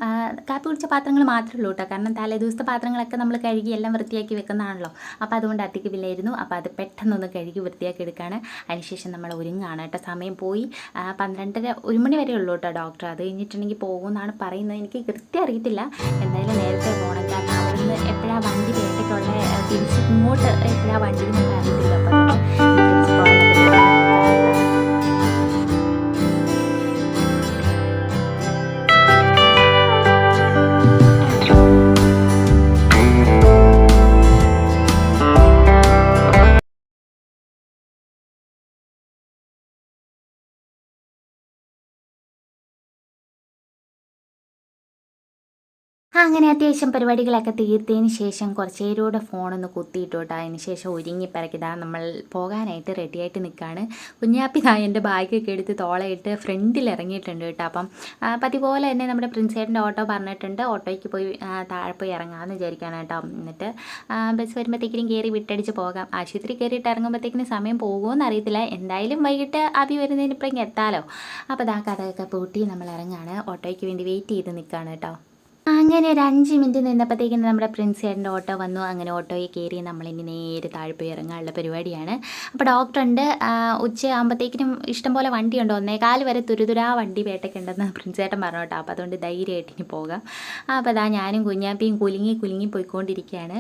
S1: കാപ്പി കുടിച്ച പാത്രങ്ങൾ മാത്രമേ ഉള്ളൂ കേട്ടോ. കാരണം തലേ ദിവസത്തെ പാത്രങ്ങളൊക്കെ നമ്മൾ കഴുകി എല്ലാം വൃത്തിയാക്കി വെക്കുന്നതാണല്ലോ. അപ്പോൾ അതുകൊണ്ട് അത്തിക്കുവില്ലായിരുന്നു അപ്പോൾ അത് പെട്ടെന്നൊന്ന് കഴുകി വൃത്തിയാക്കി എടുക്കുകയാണ് അതിനുശേഷം നമ്മൾ ഒരുങ്ങാണ് കേട്ടോ. സമയം പോയി. പന്ത്രണ്ടര ഒരു മണി വരെ ഉള്ളൂ കേട്ടോ ഡോക്ടർ. അത് കഴിഞ്ഞിട്ടുണ്ടെങ്കിൽ പോകുമെന്നാണ് പറയുന്നത്. എനിക്ക് കൃത്യം അറിയത്തില്ല. എന്തായാലും നേരത്തെ പോകണം കാരണം അവിടുന്ന് എപ്പോഴാണ് വണ്ടി വേണ്ടിയിട്ടുള്ള തിരിച്ച് ഇങ്ങോട്ട് എപ്പോഴാണ് വണ്ടി എന്ന് അറിയത്തില്ല അപ്പോൾ അങ്ങനെ അത്യാവശ്യം പരിപാടികളൊക്കെ തീർത്തതിന് ശേഷം കുറച്ച് നേരൂടെ ഫോണൊന്ന് കുത്തിയിട്ടു അതിന് ശേഷം ഒരുങ്ങി പിറക്കിതാ നമ്മൾ പോകാനായിട്ട് റെഡിയായിട്ട് നിൽക്കുകയാണ് കുഞ്ഞാപ്പി താ എന്റെ ബാഗൊക്കെ എടുത്ത് തോളയിട്ട് ഫ്രണ്ടിൽ ഇറങ്ങിയിട്ടുണ്ട് കേട്ടോ. അപ്പം പതിപോലെ തന്നെ നമ്മുടെ പ്രിൻസേട്ടന്റെ ഓട്ടോ പറഞ്ഞിട്ടുണ്ട്. ഓട്ടോയ്ക്ക് പോയി താഴെ പോയി ഇറങ്ങാമെന്ന് വിചാരിക്കുകയാണ് കേട്ടോ. എന്നിട്ട് ബസ് വരുമ്പോഴത്തേക്കിനും കയറി വിട്ടടിച്ച് പോകാം. ആശുപത്രി കയറിയിട്ട് ഇറങ്ങുമ്പോഴത്തേക്കിനും സമയം പോകുമെന്ന് അറിയത്തില്ല. എന്തായാലും വൈകിട്ട് അഭി വരുന്നതിന് ഇപ്പോഴേക്കും എത്താലോ. അപ്പോൾ ദാ കഥയൊക്കെ പൂട്ടി നമ്മൾ ഇറങ്ങുകയാണ് ഓട്ടോയ്ക്ക് വേണ്ടി വെയിറ്റ് ചെയ്ത് നിൽക്കുകയാണ് കേട്ടോ. അങ്ങനെ ഒരു അഞ്ച് മിനിറ്റ് നിന്നപ്പോഴത്തേക്കും നമ്മുടെ പ്രിൻസ് ചേട്ടന്റെ ഓട്ടോ വന്നു. അങ്ങനെ ഓട്ടോയിൽ കയറി നമ്മളിനി നേരെ താഴെ പോയി ഇറങ്ങാനുള്ള പരിപാടിയാണ്. അപ്പോൾ ഡോക്ടറുണ്ട്. ഉച്ച ആകുമ്പോഴത്തേക്കിനും ഇഷ്ടംപോലെ വണ്ടിയുണ്ട്. ഒന്നേകാൽ വരെ തുരുതുരാ വണ്ടി വേട്ടയ്ക്കുണ്ടെന്ന് പ്രിൻസ് ചേട്ടൻ പറഞ്ഞു കേട്ടോ അപ്പോൾ അതുകൊണ്ട് ധൈര്യമായിട്ട് ഇനി പോകാം. അപ്പോൾ അതാ ഞാനും കുഞ്ഞാപ്പിയും കുലുങ്ങി കുലുങ്ങി പോയിക്കൊണ്ടിരിക്കുകയാണ്.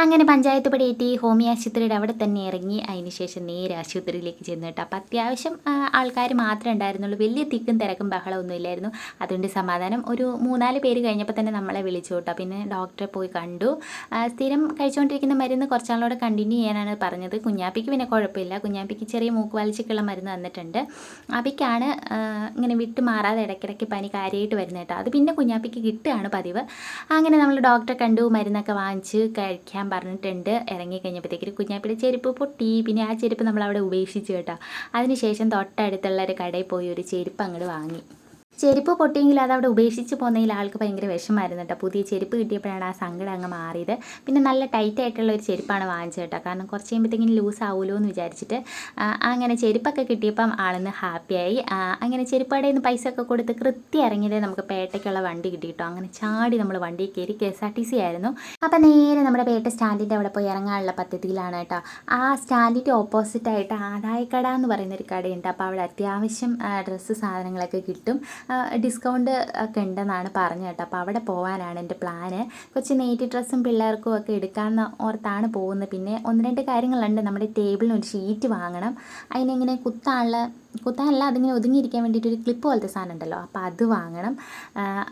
S1: അങ്ങനെ പഞ്ചായത്ത് പടി എത്തി. ഹോമിയോ ആശുപത്രിയുടെ അവിടെ തന്നെ ഇറങ്ങി. അതിനുശേഷം നേരെ ആശുപത്രിയിലേക്ക് ചെന്നു കേട്ടോ. അപ്പോൾ അത്യാവശ്യം ആൾക്കാർ മാത്രമേ ഉണ്ടായിരുന്നുള്ളൂ. വലിയ തിക്കും തിരക്കും ബഹളമൊന്നും ഇല്ലായിരുന്നു. അതുകൊണ്ട് സമാധാനം ഒരു മൂന്നാൽ പേര് കഴിഞ്ഞപ്പോൾ തന്നെ നമ്മളെ വിളിച്ചു കേട്ടോ. പിന്നെ ഡോക്ടറെ പോയി കണ്ടു. സ്ഥിരം കഴിച്ചുകൊണ്ടിരിക്കുന്ന മരുന്ന് കുറച്ചാളോടെ കണ്ടിന്യൂ ചെയ്യാനാണ് പറഞ്ഞത്. കുഞ്ഞാപ്പിക്ക് പിന്നെ കുഴപ്പമില്ല. കുഞ്ഞാപ്പിക്ക് ചെറിയ മൂക്ക് വലിച്ചൊക്കെയുള്ള മരുന്ന് തന്നിട്ടുണ്ട്. അപ്പിക്കാണ് ഇങ്ങനെ വിട്ട് മാറാതെ ഇടയ്ക്കിടയ്ക്ക് പനി കാര്യമായിട്ട് വരുന്നത് കേട്ടോ. അത് പിന്നെ കുഞ്ഞാപ്പിക്ക് കിട്ടുകയാണ് പതിവ്. അങ്ങനെ നമ്മൾ ഡോക്ടറെ കണ്ടു. മരുന്നൊക്കെ വാങ്ങിച്ച് കഴിക്കാൻ പറഞ്ഞിട്ടുണ്ട്. ഇറങ്ങി കഴിഞ്ഞപ്പോഴത്തേക്ക് കുഞ്ഞാപ്പിയുടെ ചെരുപ്പ് പൊട്ടി. പിന്നെ ആ ചെരുപ്പ് നമ്മൾ അവിടെ ഉപേക്ഷിച്ചു കേട്ടോ. അതിനുശേഷം തൊട്ടടുത്തുള്ള ഒരു കടയിൽ പോയി ഒരു ചെരുപ്പ് അങ്ങോട്ട് വാങ്ങി. ചെരുപ്പ് പൊട്ടിയെങ്കിൽ അത് അവിടെ ഉപേക്ഷിച്ച് പോകുന്നതിൽ ആൾക്ക് ഭയങ്കര വിഷമമായിരുന്നു കേട്ടോ. പുതിയ ചെരുപ്പ് കിട്ടിയപ്പോഴാണ് ആ സങ്കടം അങ്ങ് മാറിയത്. പിന്നെ നല്ല ടൈറ്റ് ആയിട്ടുള്ള ഒരു ചെരുപ്പാണ് വാങ്ങിച്ചത് കേട്ടോ. കാരണം കുറച്ച് കഴിയുമ്പോഴത്തേക്കിനും ലൂസ് ആവുമല്ലോ എന്ന് വിചാരിച്ചിട്ട് അങ്ങനെ ചെരുപ്പൊക്കെ കിട്ടിയപ്പം ആളിന്ന് ഹാപ്പിയായി അങ്ങനെ ചെരുപ്പടയിൽ നിന്ന് പൈസ ഒക്കെ കൊടുത്ത് കൃത്യം ഇറങ്ങിയത് നമുക്ക് പേട്ടയ്ക്കുള്ള വണ്ടി കിട്ടി കേട്ടോ. അങ്ങനെ ചാടി നമ്മൾ വണ്ടി കയറി K S R T C ആയിരുന്നു. അപ്പം നേരെ നമ്മുടെ പേട്ട സ്റ്റാൻഡിന്റെ അവിടെ പോയി ഇറങ്ങാനുള്ള പദ്ധതിയിലാണ് കേട്ടോ. ആ സ്റ്റാൻഡിന്റെ ഓപ്പോസിറ്റായിട്ട് ആദായക്കട എന്ന് പറയുന്ന ഒരു കടയുണ്ട്. അപ്പോൾ അവിടെ അത്യാവശ്യം ഡ്രസ്സ് സാധനങ്ങളൊക്കെ കിട്ടും. ഡിസ്കൗണ്ട് ഒക്കെ ഉണ്ടെന്നാണ് പറഞ്ഞത് കേട്ടോ. അപ്പോൾ അവിടെ പോകാനാണ് എന്റെ പ്ലാന് കുറച്ച് നെയ്റ്റ് ഡ്രസ്സും പിള്ളേർക്കും ഒക്കെ എടുക്കാമെന്ന് ഓർത്താണ് പോകുന്നത്. പിന്നെ ഒന്ന് രണ്ട് കാര്യങ്ങളുണ്ട്. നമ്മുടെ ടേബിളിന് ഒരു ഷീറ്റ് വാങ്ങണം. അതിനെങ്ങനെ കുത്താനുള്ള കുത്താനല്ല അതിങ്ങനെ ഒതുങ്ങിയിരിക്കാൻ വേണ്ടിയിട്ട് ഒരു ക്ലിപ്പ് പോലത്തെ സാധനം ഉണ്ടല്ലോ. അപ്പോൾ അത് വാങ്ങണം.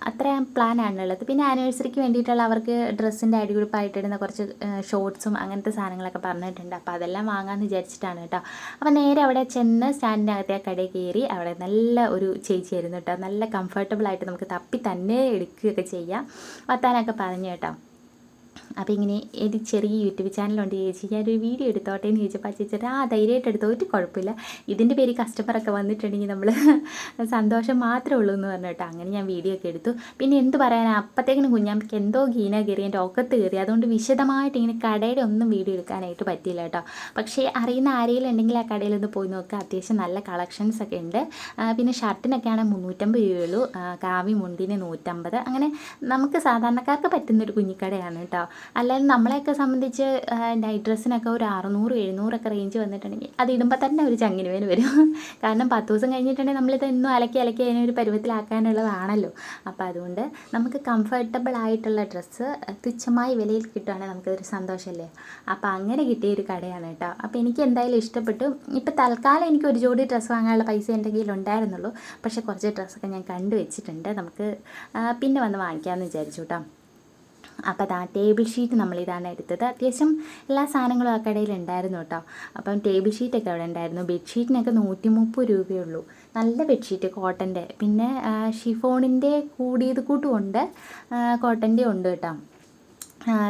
S1: അത്രയും പ്ലാനാണുള്ളത് പിന്നെ ആനിവേഴ്സറിക്ക് വേണ്ടിയിട്ടുള്ള അവർക്ക് ഡ്രസ്സിന്റെ അടികുറിപ്പായിട്ടിടുന്ന കുറച്ച് ഷോർട്സും അങ്ങനത്തെ സാധനങ്ങളൊക്കെ പറഞ്ഞിട്ടുണ്ട്. അപ്പോൾ അതെല്ലാം വാങ്ങാമെന്ന് വിചാരിച്ചിട്ടാണ് കേട്ടോ. അപ്പോൾ നേരെ അവിടെ ചെന്ന് സ്റ്റാൻഡിനകത്തെ കടയിൽ കയറി അവിടെ നല്ല ഒരു ചേച്ചിയായിരുന്നു കേട്ടോ. നല്ല കംഫർട്ടബിൾ ആയിട്ട് നമുക്ക് തപ്പി തന്നെ എടുക്കുകയൊക്കെ ചെയ്യാം. വർത്താനമൊക്കെ പറഞ്ഞു കേട്ടോ. അപ്പോൾ ഇങ്ങനെ ഒരു ചെറിയ യൂട്യൂബ് ചാനലുണ്ട്. ചേച്ചി ഞാനൊരു വീഡിയോ എടുത്തോട്ടെ എന്ന് ചോദിച്ചപ്പോൾ ചേച്ചിട്ട് ചേച്ചി ആ ധൈര്യമായിട്ട് എടുത്തോ ഒരു കുഴപ്പമില്ല. ഇതിന്റെ പേര് കസ്റ്റമറൊക്കെ വന്നിട്ടുണ്ടെങ്കിൽ നമ്മൾ സന്തോഷം മാത്രമേ ഉള്ളൂ എന്ന് പറഞ്ഞു കേട്ടോ. അങ്ങനെ ഞാൻ വീഡിയോ ഒക്കെ എടുത്തു. പിന്നെ എന്ത് പറയാനാണ് അപ്പോഴത്തേക്കിനും കുഞ്ഞാമ്പയ്ക്ക് എന്തോ ഗീന കയറി എന്റെ ഒക്കത്ത് കയറി. അതുകൊണ്ട് വിശദമായിട്ട് ഇങ്ങനെ കടയുടെ ഒന്നും വീഡിയോ എടുക്കാനായിട്ട് പറ്റിയില്ല കേട്ടോ. പക്ഷേ അറിയുന്ന ആരെങ്കിലും ഉണ്ടെങ്കിൽ ആ കടയിൽ ഒന്ന് പോയി നോക്കുക അത്യാവശ്യം നല്ല കളക്ഷൻസ് ഒക്കെ ഉണ്ട്. പിന്നെ ഷർട്ടിനൊക്കെ ആണെങ്കിൽ മുന്നൂറ്റമ്പത് രൂപയുള്ളൂ. കാവി മുണ്ടിന് നൂറ്റമ്പത്. അങ്ങനെ നമുക്ക് സാധാരണക്കാർക്ക് പറ്റുന്നൊരു കുഞ്ഞിക്കടയാണ് കേട്ടോ. അല്ലാതെ നമ്മളെയൊക്കെ സംബന്ധിച്ച് നൈറ്റ് ഡ്രസ്സിനൊക്കെ ഒരു അറുന്നൂറ് എഴുന്നൂറൊക്കെ റേഞ്ച് വന്നിട്ടുണ്ടെങ്കിൽ അത് ഇടുമ്പോൾ തന്നെ ഒരു ചങ്ങിന് വേന് വരും. കാരണം പത്ത് ദിവസം കഴിഞ്ഞിട്ടുണ്ടെങ്കിൽ നമ്മളിത് എന്നും അലക്കി അലക്കി അതിനെ ഒരു പരുവത്തിലാക്കാനുള്ളതാണല്ലോ. അപ്പോൾ അതുകൊണ്ട് നമുക്ക് കംഫർട്ടബിൾ ആയിട്ടുള്ള ഡ്രസ്സ് തുച്ഛമായ വിലയിൽ കിട്ടുകയാണെങ്കിൽ നമുക്കതൊരു സന്തോഷമല്ലേ അപ്പോൾ അങ്ങനെ കിട്ടിയ ഒരു കടയാണ് കേട്ടോ. അപ്പോൾ എനിക്ക് എന്തായാലും ഇഷ്ടപ്പെട്ടു. ഇപ്പോൾ തൽക്കാലം എനിക്ക് ഒരു ജോഡി ഡ്രസ്സ് വാങ്ങാനുള്ള പൈസ എന്റെ കയ്യിൽ ഉണ്ടായിരുന്നുള്ളൂ. പക്ഷേ കുറച്ച് ഡ്രസ്സൊക്കെ ഞാൻ കണ്ടു വെച്ചിട്ടുണ്ട്. നമുക്ക് പിന്നെ വന്ന് വാങ്ങിക്കാമെന്ന് വിചാരിച്ചു കേട്ടോ. അപ്പോൾ അതാ ടേബിൾ ഷീറ്റ് നമ്മളിതാണ് എടുത്തത്. അത്യാവശ്യം എല്ലാ സാധനങ്ങളും ആ കടയിൽ ഉണ്ടായിരുന്നു കേട്ടോ. അപ്പം ടേബിൾ ഷീറ്റൊക്കെ അവിടെ ഉണ്ടായിരുന്നു. ബെഡ്ഷീറ്റിനൊക്കെ നൂറ്റി മുപ്പത് രൂപയുള്ളൂ. നല്ല ബെഡ്ഷീറ്റ് കോട്ടന്റെ പിന്നെ ഷിഫോണിന്റെ കൂടിയത് കൂട്ടും ഉണ്ട്. കോട്ടന്റെ ഉണ്ട് കേട്ടോ.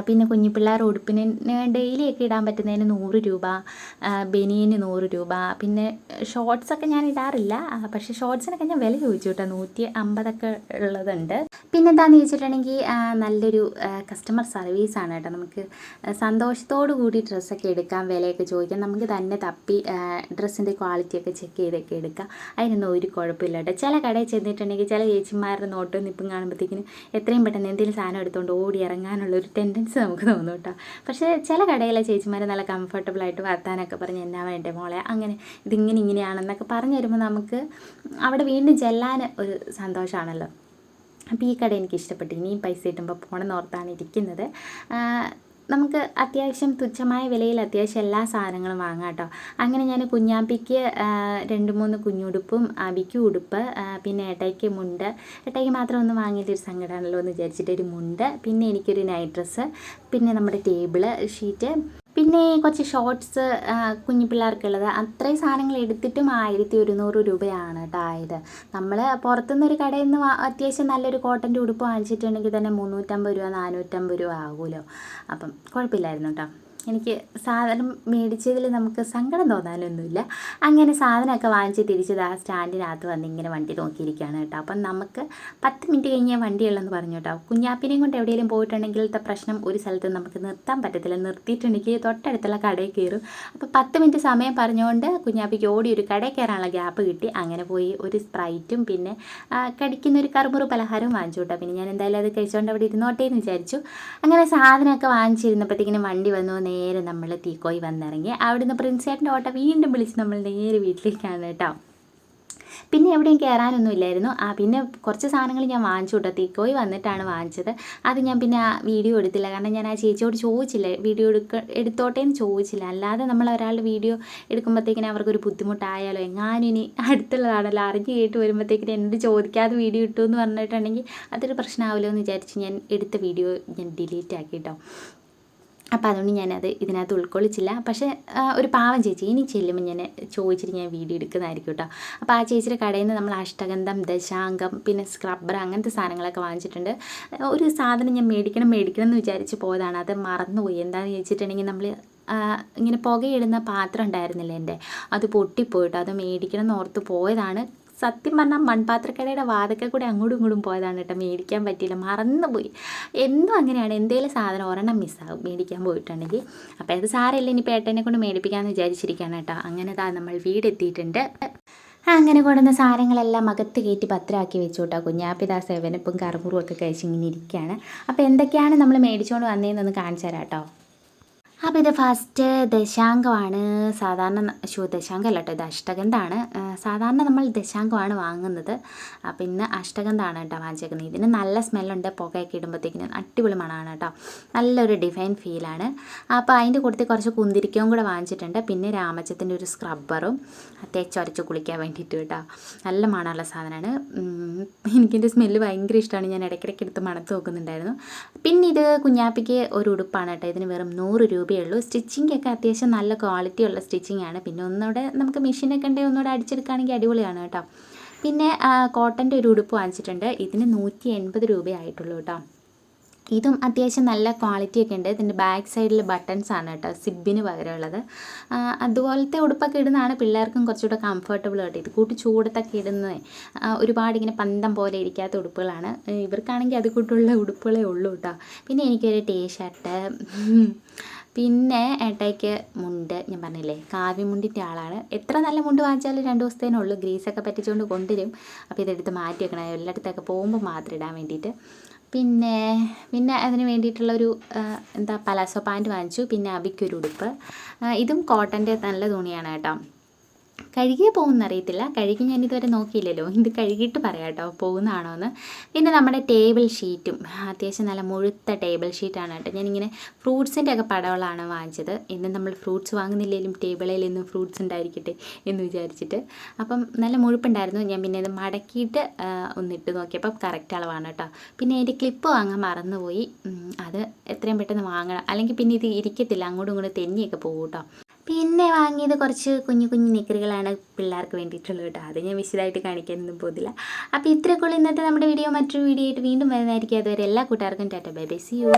S1: പിന്നെ കുഞ്ഞിപ്പിള്ളേർ ഉടുപ്പിന് ഡെയിലി ഒക്കെ ഇടാൻ പറ്റുന്നതിന് നൂറ് രൂപ ബനിയന് നൂറ് രൂപ പിന്നെ ഷോർട്സൊക്കെ ഞാൻ ഇടാറില്ല പക്ഷേ ഷോർട്സിനൊക്കെ ഞാൻ വില ചോദിച്ചു കേട്ടോ നൂറ്റി അമ്പതൊക്കെ ഉള്ളതുണ്ട്. പിന്നെ എന്താന്ന് ചോദിച്ചിട്ടുണ്ടെങ്കിൽ നല്ലൊരു കസ്റ്റമർ സർവീസാണ് കേട്ടോ നമുക്ക് സന്തോഷത്തോടു കൂടി ഡ്രസ്സൊക്കെ എടുക്കാം വിലയൊക്കെ ചോദിക്കാം നമുക്ക് തന്നെ തപ്പി ഡ്രസ്സിന്റെ ക്വാളിറ്റിയൊക്കെ ചെക്ക് ചെയ്തൊക്കെ എടുക്കാം അതിനൊന്നും ഒരു കുഴപ്പമില്ല കേട്ടോ. ചില കടയിൽ ചെന്നിട്ടുണ്ടെങ്കിൽ ചില ചേച്ചിമാരുടെ നോട്ടും നിപ്പും കാണുമ്പോഴത്തേക്കിനും എത്രയും പെട്ടെന്ന് എന്തെങ്കിലും സാധനം എടുത്തുകൊണ്ട് ഓടി ഇറങ്ങാനുള്ള ഒരു ടെൻഡൻസി നമുക്ക് തോന്നും കേട്ടോ പക്ഷേ ചില കടയിലെ ചേച്ചിമാരെ നല്ല കംഫർട്ടബിൾ ആയിട്ട് വർത്താനൊക്കെ പറഞ്ഞ് എന്നാ വേണ്ടേ മോളെ? അങ്ങനെ ഇതിങ്ങനെ ഇങ്ങനെയാണെന്നൊക്കെ പറഞ്ഞു തരുമ്പോൾ നമുക്ക് അവിടെ വീണ്ടും ചെല്ലാൻ ഒരു സന്തോഷമാണല്ലോ അപ്പോൾ ഈ കട എനിക്ക് ഇഷ്ടപ്പെട്ടു ഇനിയും പൈസ കിട്ടുമ്പോൾ പോകണമെന്ന് ഓർത്താണ് ഇരിക്കുന്നത്. നമുക്ക് അത്യാവശ്യം തുച്ഛമായ വിലയിൽ അത്യാവശ്യം എല്ലാ സാധനങ്ങളും വാങ്ങാം കേട്ടോ. അങ്ങനെ ഞാൻ കുഞ്ഞാപ്പിക്ക് രണ്ട് മൂന്ന് കുഞ്ഞുടുപ്പും അബിക്ക് ഉടുപ്പ് പിന്നെ ഏട്ടയ്ക്ക് മുണ്ട്. ഏട്ടയ്ക്ക് മാത്രം ഒന്നും വാങ്ങിയിട്ടൊരു സങ്കടമാണല്ലോ എന്ന് വിചാരിച്ചിട്ട് ഒരു മുണ്ട്. പിന്നെ എനിക്കൊരു നൈറ്റ് ഡ്രസ്സ്. പിന്നെ നമ്മുടെ ടേബിൾ ഷീറ്റ്. പിന്നെ കുറച്ച് ഷോർട്സ് കുഞ്ഞു പിള്ളേർക്കുള്ളത്. അത്രയും സാധനങ്ങൾ എടുത്തിട്ടും ആയിരത്തി ഒരുന്നൂറ് രൂപയാണ് കേട്ടോ ആയത് നമ്മൾ പുറത്തുനിന്ന് ഒരു കടയിൽ നിന്ന് അത്യാവശ്യം നല്ലൊരു കോട്ടന്റെ ഉടുപ്പ് വാങ്ങിച്ചിട്ടുണ്ടെങ്കിൽ തന്നെ മുന്നൂറ്റമ്പത് രൂപ നാനൂറ്റമ്പത് രൂപ ആകുമല്ലോ. അപ്പം കുഴപ്പമില്ലായിരുന്നു കേട്ടോ എനിക്ക് സാധനം മേടിച്ചതിൽ നമുക്ക് സങ്കടം തോന്നാനൊന്നുമില്ല. അങ്ങനെ സാധനമൊക്കെ വാങ്ങിച്ച് തിരിച്ചത് ആ സ്റ്റാൻഡിനകത്ത് വന്ന് ഇങ്ങനെ വണ്ടി നോക്കിയിരിക്കുകയാണ് കേട്ടോ. അപ്പം നമുക്ക് പത്ത് മിനിറ്റ് കഴിഞ്ഞാൽ വണ്ടിയുള്ളെന്ന് പറഞ്ഞു കേട്ടോ. കുഞ്ഞാപ്പിനെയും കൊണ്ട് എവിടെയെങ്കിലും പോയിട്ടുണ്ടെങ്കിലത്തെ പ്രശ്നം ഒരു സ്ഥലത്ത് നമുക്ക് നിർത്താൻ പറ്റത്തില്ല. നിർത്തിയിട്ടുണ്ടെങ്കിൽ തൊട്ടടുത്തുള്ള കടയിൽ കയറും. അപ്പോൾ പത്ത് മിനിറ്റ് സമയം പറഞ്ഞുകൊണ്ട് കുഞ്ഞാപ്പിക്ക് ഓടി ഒരു കടയിൽ കയറാനുള്ള ഗ്യാപ്പ് കിട്ടി. അങ്ങനെ പോയി ഒരു സ്പ്രൈറ്റും പിന്നെ കടിക്കുന്ന ഒരു കറുമുറു പലഹാരവും വാങ്ങിച്ചു കേട്ടോ. പിന്നെ ഞാൻ എന്തായാലും അത് കഴിച്ചുകൊണ്ട് അവിടെ ഇരുന്നോട്ടേ എന്ന് വിചാരിച്ചു. അങ്ങനെ സാധനമൊക്കെ വാങ്ങിച്ചിരുന്നപ്പോഴത്തേക്കിനും വണ്ടി വന്നു. നേരെ നമ്മൾ തീക്കോയി വന്നിറങ്ങി അവിടുന്ന് പ്രിൻസേട്ടന്റെ ഓട്ടം വീണ്ടും വിളിച്ച് നമ്മൾ നേരെ വീട്ടിലേക്കാണ് കേട്ടോ. പിന്നെ എവിടെയും കയറാനൊന്നും ഇല്ലായിരുന്നു. ആ പിന്നെ കുറച്ച് സാധനങ്ങൾ ഞാൻ വാങ്ങിച്ചു കേട്ടോ. തീക്കോയി വന്നിട്ടാണ് വാങ്ങിച്ചത്. അത് ഞാൻ പിന്നെ ആ വീഡിയോ എടുത്തില്ല. കാരണം ഞാൻ ആ ചേച്ചിയോട് ചോദിച്ചില്ല. വീഡിയോ എടുക്ക എടുത്തോട്ടേ എന്ന് ചോദിച്ചില്ല. അല്ലാതെ നമ്മൾ ഒരാളുടെ വീഡിയോ എടുക്കുമ്പോഴത്തേക്കിനും അവർക്കൊരു ബുദ്ധിമുട്ടായാലോ? എങ്ങാനും ഇനി അടുത്തുള്ളതാണല്ലോ. അറിഞ്ഞ് കേട്ട് വരുമ്പോഴത്തേക്കിനും എന്നോട് ചോദിക്കാതെ വീഡിയോ ഇട്ടു എന്ന് പറഞ്ഞിട്ടുണ്ടെങ്കിൽ അതൊരു പ്രശ്നമാവില്ലോ എന്ന് വിചാരിച്ച് ഞാൻ എടുത്ത വീഡിയോ ഞാൻ ഡിലീറ്റ് ആക്കി കേട്ടോ. അപ്പോൾ അതുകൊണ്ട് ഞാനത് ഇതിനകത്ത് ഉൾക്കൊള്ളിച്ചില്ല. പക്ഷേ ഒരു പാവം ചേച്ചി ഇനി ചെല്ലുമ്പോൾ ഞാൻ ചോദിച്ചിട്ട് ഞാൻ വീഡിയോ എടുക്കുന്നതായിരിക്കും കേട്ടോ അപ്പോൾ ആ ചേച്ചിയുടെ കടയിൽ നിന്ന് നമ്മൾ അഷ്ടഗന്ധം ദശാംഗം പിന്നെ സ്ക്രബ്ബർ അങ്ങനത്തെ സാധനങ്ങളൊക്കെ വാങ്ങിച്ചിട്ടുണ്ട്. ഒരു സാധനം ഞാൻ മേടിക്കണം മേടിക്കണം എന്ന് വിചാരിച്ച് പോയതാണ്. അത് മറന്നുപോയി. എന്താണെന്ന് ചോദിച്ചിട്ടുണ്ടെങ്കിൽ നമ്മൾ ഇങ്ങനെ പുകയിടുന്ന പാത്രം ഉണ്ടായിരുന്നില്ല എന്റെ? അത് പൊട്ടിപ്പോയിട്ട് അത് മേടിക്കണം എന്ന് ഓർത്ത് പോയതാണ്. സത്യം പറഞ്ഞാൽ മൺപാത്രക്കടയുടെ വാതൊക്കെ കൂടെ അങ്ങോട്ടും ഇങ്ങോട്ടും പോയതാണ് കേട്ടോ. മേടിക്കാൻ പറ്റിയില്ല. മറന്നുപോയി. എന്നും അങ്ങനെയാണ്. എന്തെങ്കിലും സാധനം ഒരെണ്ണം മിസ്സാകും. മേടിക്കാൻ പോയിട്ടുണ്ടെങ്കിൽ. അപ്പോൾ അത് സാരമില്ല. ഇനി പേട്ടനെ കൊണ്ട് മേടിപ്പിക്കാമെന്ന് വിചാരിച്ചിരിക്കുകയാണ് കേട്ടോ. അങ്ങനെ താ നമ്മൾ വീടെത്തിയിട്ടുണ്ട്. അങ്ങനെ കൊണ്ടുവന്ന സാധനങ്ങളെല്ലാം അകത്ത് കയറ്റി പത്രമാക്കി വെച്ചു കേട്ടോ. കുഞ്ഞാപ്പിതാ സേവനപ്പും കറുമുറും ഒക്കെ കഴിച്ച് ഇങ്ങനെ ഇരിക്കുകയാണ്. അപ്പോൾ എന്തൊക്കെയാണ് നമ്മൾ മേടിച്ചുകൊണ്ട് വന്നതെന്നൊന്ന് കാണിച്ചു തരാം കേട്ടോ. അപ്പോൾ ഇത് ഫസ്റ്റ് ദശാങ്കമാണ് സാധാരണ ശോ ദശാങ്കം അല്ല കേട്ടോ ഇത് അഷ്ടഗന്ധാണ് സാധാരണ നമ്മൾ ദശാങ്കമാണ് വാങ്ങുന്നത്. അപ്പോൾ ഇന്ന് അഷ്ടഗന്ധാണ് കേട്ടോ വാങ്ങിച്ചേക്കുന്നത്. ഇതിന് നല്ല സ്മെല്ലുണ്ട് പുകയൊക്കെ ഇടുമ്പോഴത്തേക്കിനും അടിപൊളി മണമാണ് കേട്ടോ. നല്ലൊരു ഡിഫൈൻ ഫീലാണ്. അപ്പോൾ അതിന്റെ കൂട്ടത്തിൽ കുറച്ച് കുന്തിരിക്കവും കൂടെ വാങ്ങിച്ചിട്ടുണ്ട്. പിന്നെ രാമച്ചത്തിന്റെ ഒരു സ്ക്രബ്ബറും തേച്ചൊരച്ച് കുളിക്കാൻ വേണ്ടിയിട്ട് കേട്ടോ. നല്ല മണമുള്ള സാധനമാണ്. എനിക്കിന്റെ സ്മെല്ല് ഭയങ്കര ഇഷ്ടമാണ്. ഞാൻ ഇടയ്ക്കിടയ്ക്ക് എടുത്ത് മണത്ത് നോക്കുന്നുണ്ടായിരുന്നു. പിന്നെ ഇത് കുഞ്ഞാപ്പിക്ക് ഒരു ഉടുപ്പാണ് കേട്ടോ. ഇതിന് വെറും നൂറ് രൂപയേ ഉള്ളൂ സ്റ്റിച്ചിങ് ഒക്കെ അത്യാവശ്യം നല്ല ക്വാളിറ്റി ഉള്ള സ്റ്റിച്ചിങ് ആണ്. പിന്നെ ഒന്നുകൂടെ നമുക്ക് മെഷീനൊക്കെ ഉണ്ടെങ്കിൽ ഒന്നുകൂടെ അടിച്ചെടുക്കുകയാണെങ്കിൽ അടിപൊളിയാണ് കേട്ടോ. പിന്നെ കോട്ടന്റെ ഒരു ഉടുപ്പ് വാങ്ങിച്ചിട്ടുണ്ട്. ഇതിന് നൂറ്റി എൺപത് രൂപയായിട്ടുള്ളൂ കേട്ടോ. ഇതും അത്യാവശ്യം നല്ല ക്വാളിറ്റി ഒക്കെ ഉണ്ട്. ഇതിന്റെ ബാക്ക് സൈഡിൽ ബട്ടൺസ് ആണ് കേട്ടോ സിബിന് പകരമുള്ളത്. അതുപോലത്തെ ഉടുപ്പൊക്കെ ഇടുന്നതാണ് പിള്ളേർക്കും കുറച്ചുകൂടെ കംഫർട്ടബിൾ കേട്ടോ ഇത് കൂട്ടി ചൂടത്തൊക്കെ ഇടുന്നത് ഒരുപാട് ഇങ്ങനെ പന്തം പോലെ ഇരിക്കാത്ത ഉടുപ്പുകളാണ്. ഇവർക്കാണെങ്കിൽ അത് കൂട്ടുള്ള ഉടുപ്പുകളേ ഉള്ളൂ കേട്ടോ. പിന്നെ എനിക്കൊരു ടീ ഷർട്ട് പിന്നെ ഏട്ടയ്ക്ക് മുണ്ട് ഞാൻ പറഞ്ഞില്ലേ കാവ്യമുണ്ടിന്റെ ആളാണ്. എത്ര നല്ല മുണ്ട് വാങ്ങിച്ചാലും രണ്ട് ദിവസത്തേനുള്ളൂ ഗ്രീസൊക്കെ പറ്റിച്ചുകൊണ്ട് കൊണ്ടുവരും. അപ്പോൾ ഇതെടുത്ത് മാറ്റി വെക്കണം. എല്ലായിടത്തൊക്കെ പോകുമ്പോൾ മാത്രം ഇടാൻ വേണ്ടിയിട്ട്. പിന്നെ പിന്നെ അതിന് വേണ്ടിയിട്ടുള്ളൊരു എന്താ പലാസോ പാന്റ് വാങ്ങിച്ചു. പിന്നെ അബിക്കൊരു ഉടുപ്പ്. ഇതും കോട്ടന്റെ നല്ല തുണിയാണ് കേട്ടോ. കഴുകിയ പോകുമെന്നറിയത്തില്ല കഴുകി ഞാൻ ഇതുവരെ നോക്കിയില്ലല്ലോ. ഇത് കഴുകിയിട്ട് പറയാം കേട്ടോ പോകുന്നതാണോ എന്ന് പിന്നെ നമ്മുടെ ടേബിൾ ഷീറ്റും അത്യാവശ്യം നല്ല മുഴുത്ത ടേബിൾ ഷീറ്റാണ് കേട്ടോ. ഞാനിങ്ങനെ ഫ്രൂട്ട്സിന്റെ ഒക്കെ പടവളാണ് വാങ്ങിച്ചത്. എന്നും നമ്മൾ ഫ്രൂട്ട്സ് വാങ്ങുന്നില്ലെങ്കിലും ടേബിളിൽ എന്നും ഫ്രൂട്ട്സ് ഉണ്ടായിരിക്കട്ടെ എന്ന് വിചാരിച്ചിട്ട്. അപ്പം നല്ല മുഴുപ്പുണ്ടായിരുന്നു. ഞാൻ പിന്നെ ഇത് മടക്കിയിട്ട് ഒന്നിട്ട് നോക്കിയപ്പോൾ കറക്റ്റ് അളവാണ് കേട്ടോ. പിന്നെ അതിന്റെ ക്ലിപ്പ് വാങ്ങാൻ മറന്നുപോയി. അത് എത്രയും പെട്ടെന്ന് വാങ്ങണം. അല്ലെങ്കിൽ പിന്നെ ഇത് ഇരിക്കത്തില്ല. അങ്ങോട്ടും ഇങ്ങോട്ടും തെന്നിയൊക്കെ പോകും കേട്ടോ. പിന്നെ വാങ്ങിയത് കുറച്ച് കുഞ്ഞു കുഞ്ഞു നിക്കറുകളാണ് പിള്ളേർക്ക് വേണ്ടിയിട്ടുള്ളത് കേട്ടോ. അത് ഞാൻ വിശദമായിട്ട് കാണിക്കാനൊന്നും പോകുന്നില്ല അപ്പോൾ ഇത്രയൊക്കെ ഉള്ളൂ ഇന്നത്തെ നമ്മുടെ വീഡിയോ. മറ്റൊരു വീഡിയോ ആയിട്ട് വീണ്ടും വരുന്നതായിരിക്കും. അതുവരെ എല്ലാ കൂട്ടുകാർക്കും tata. Bye bye. See you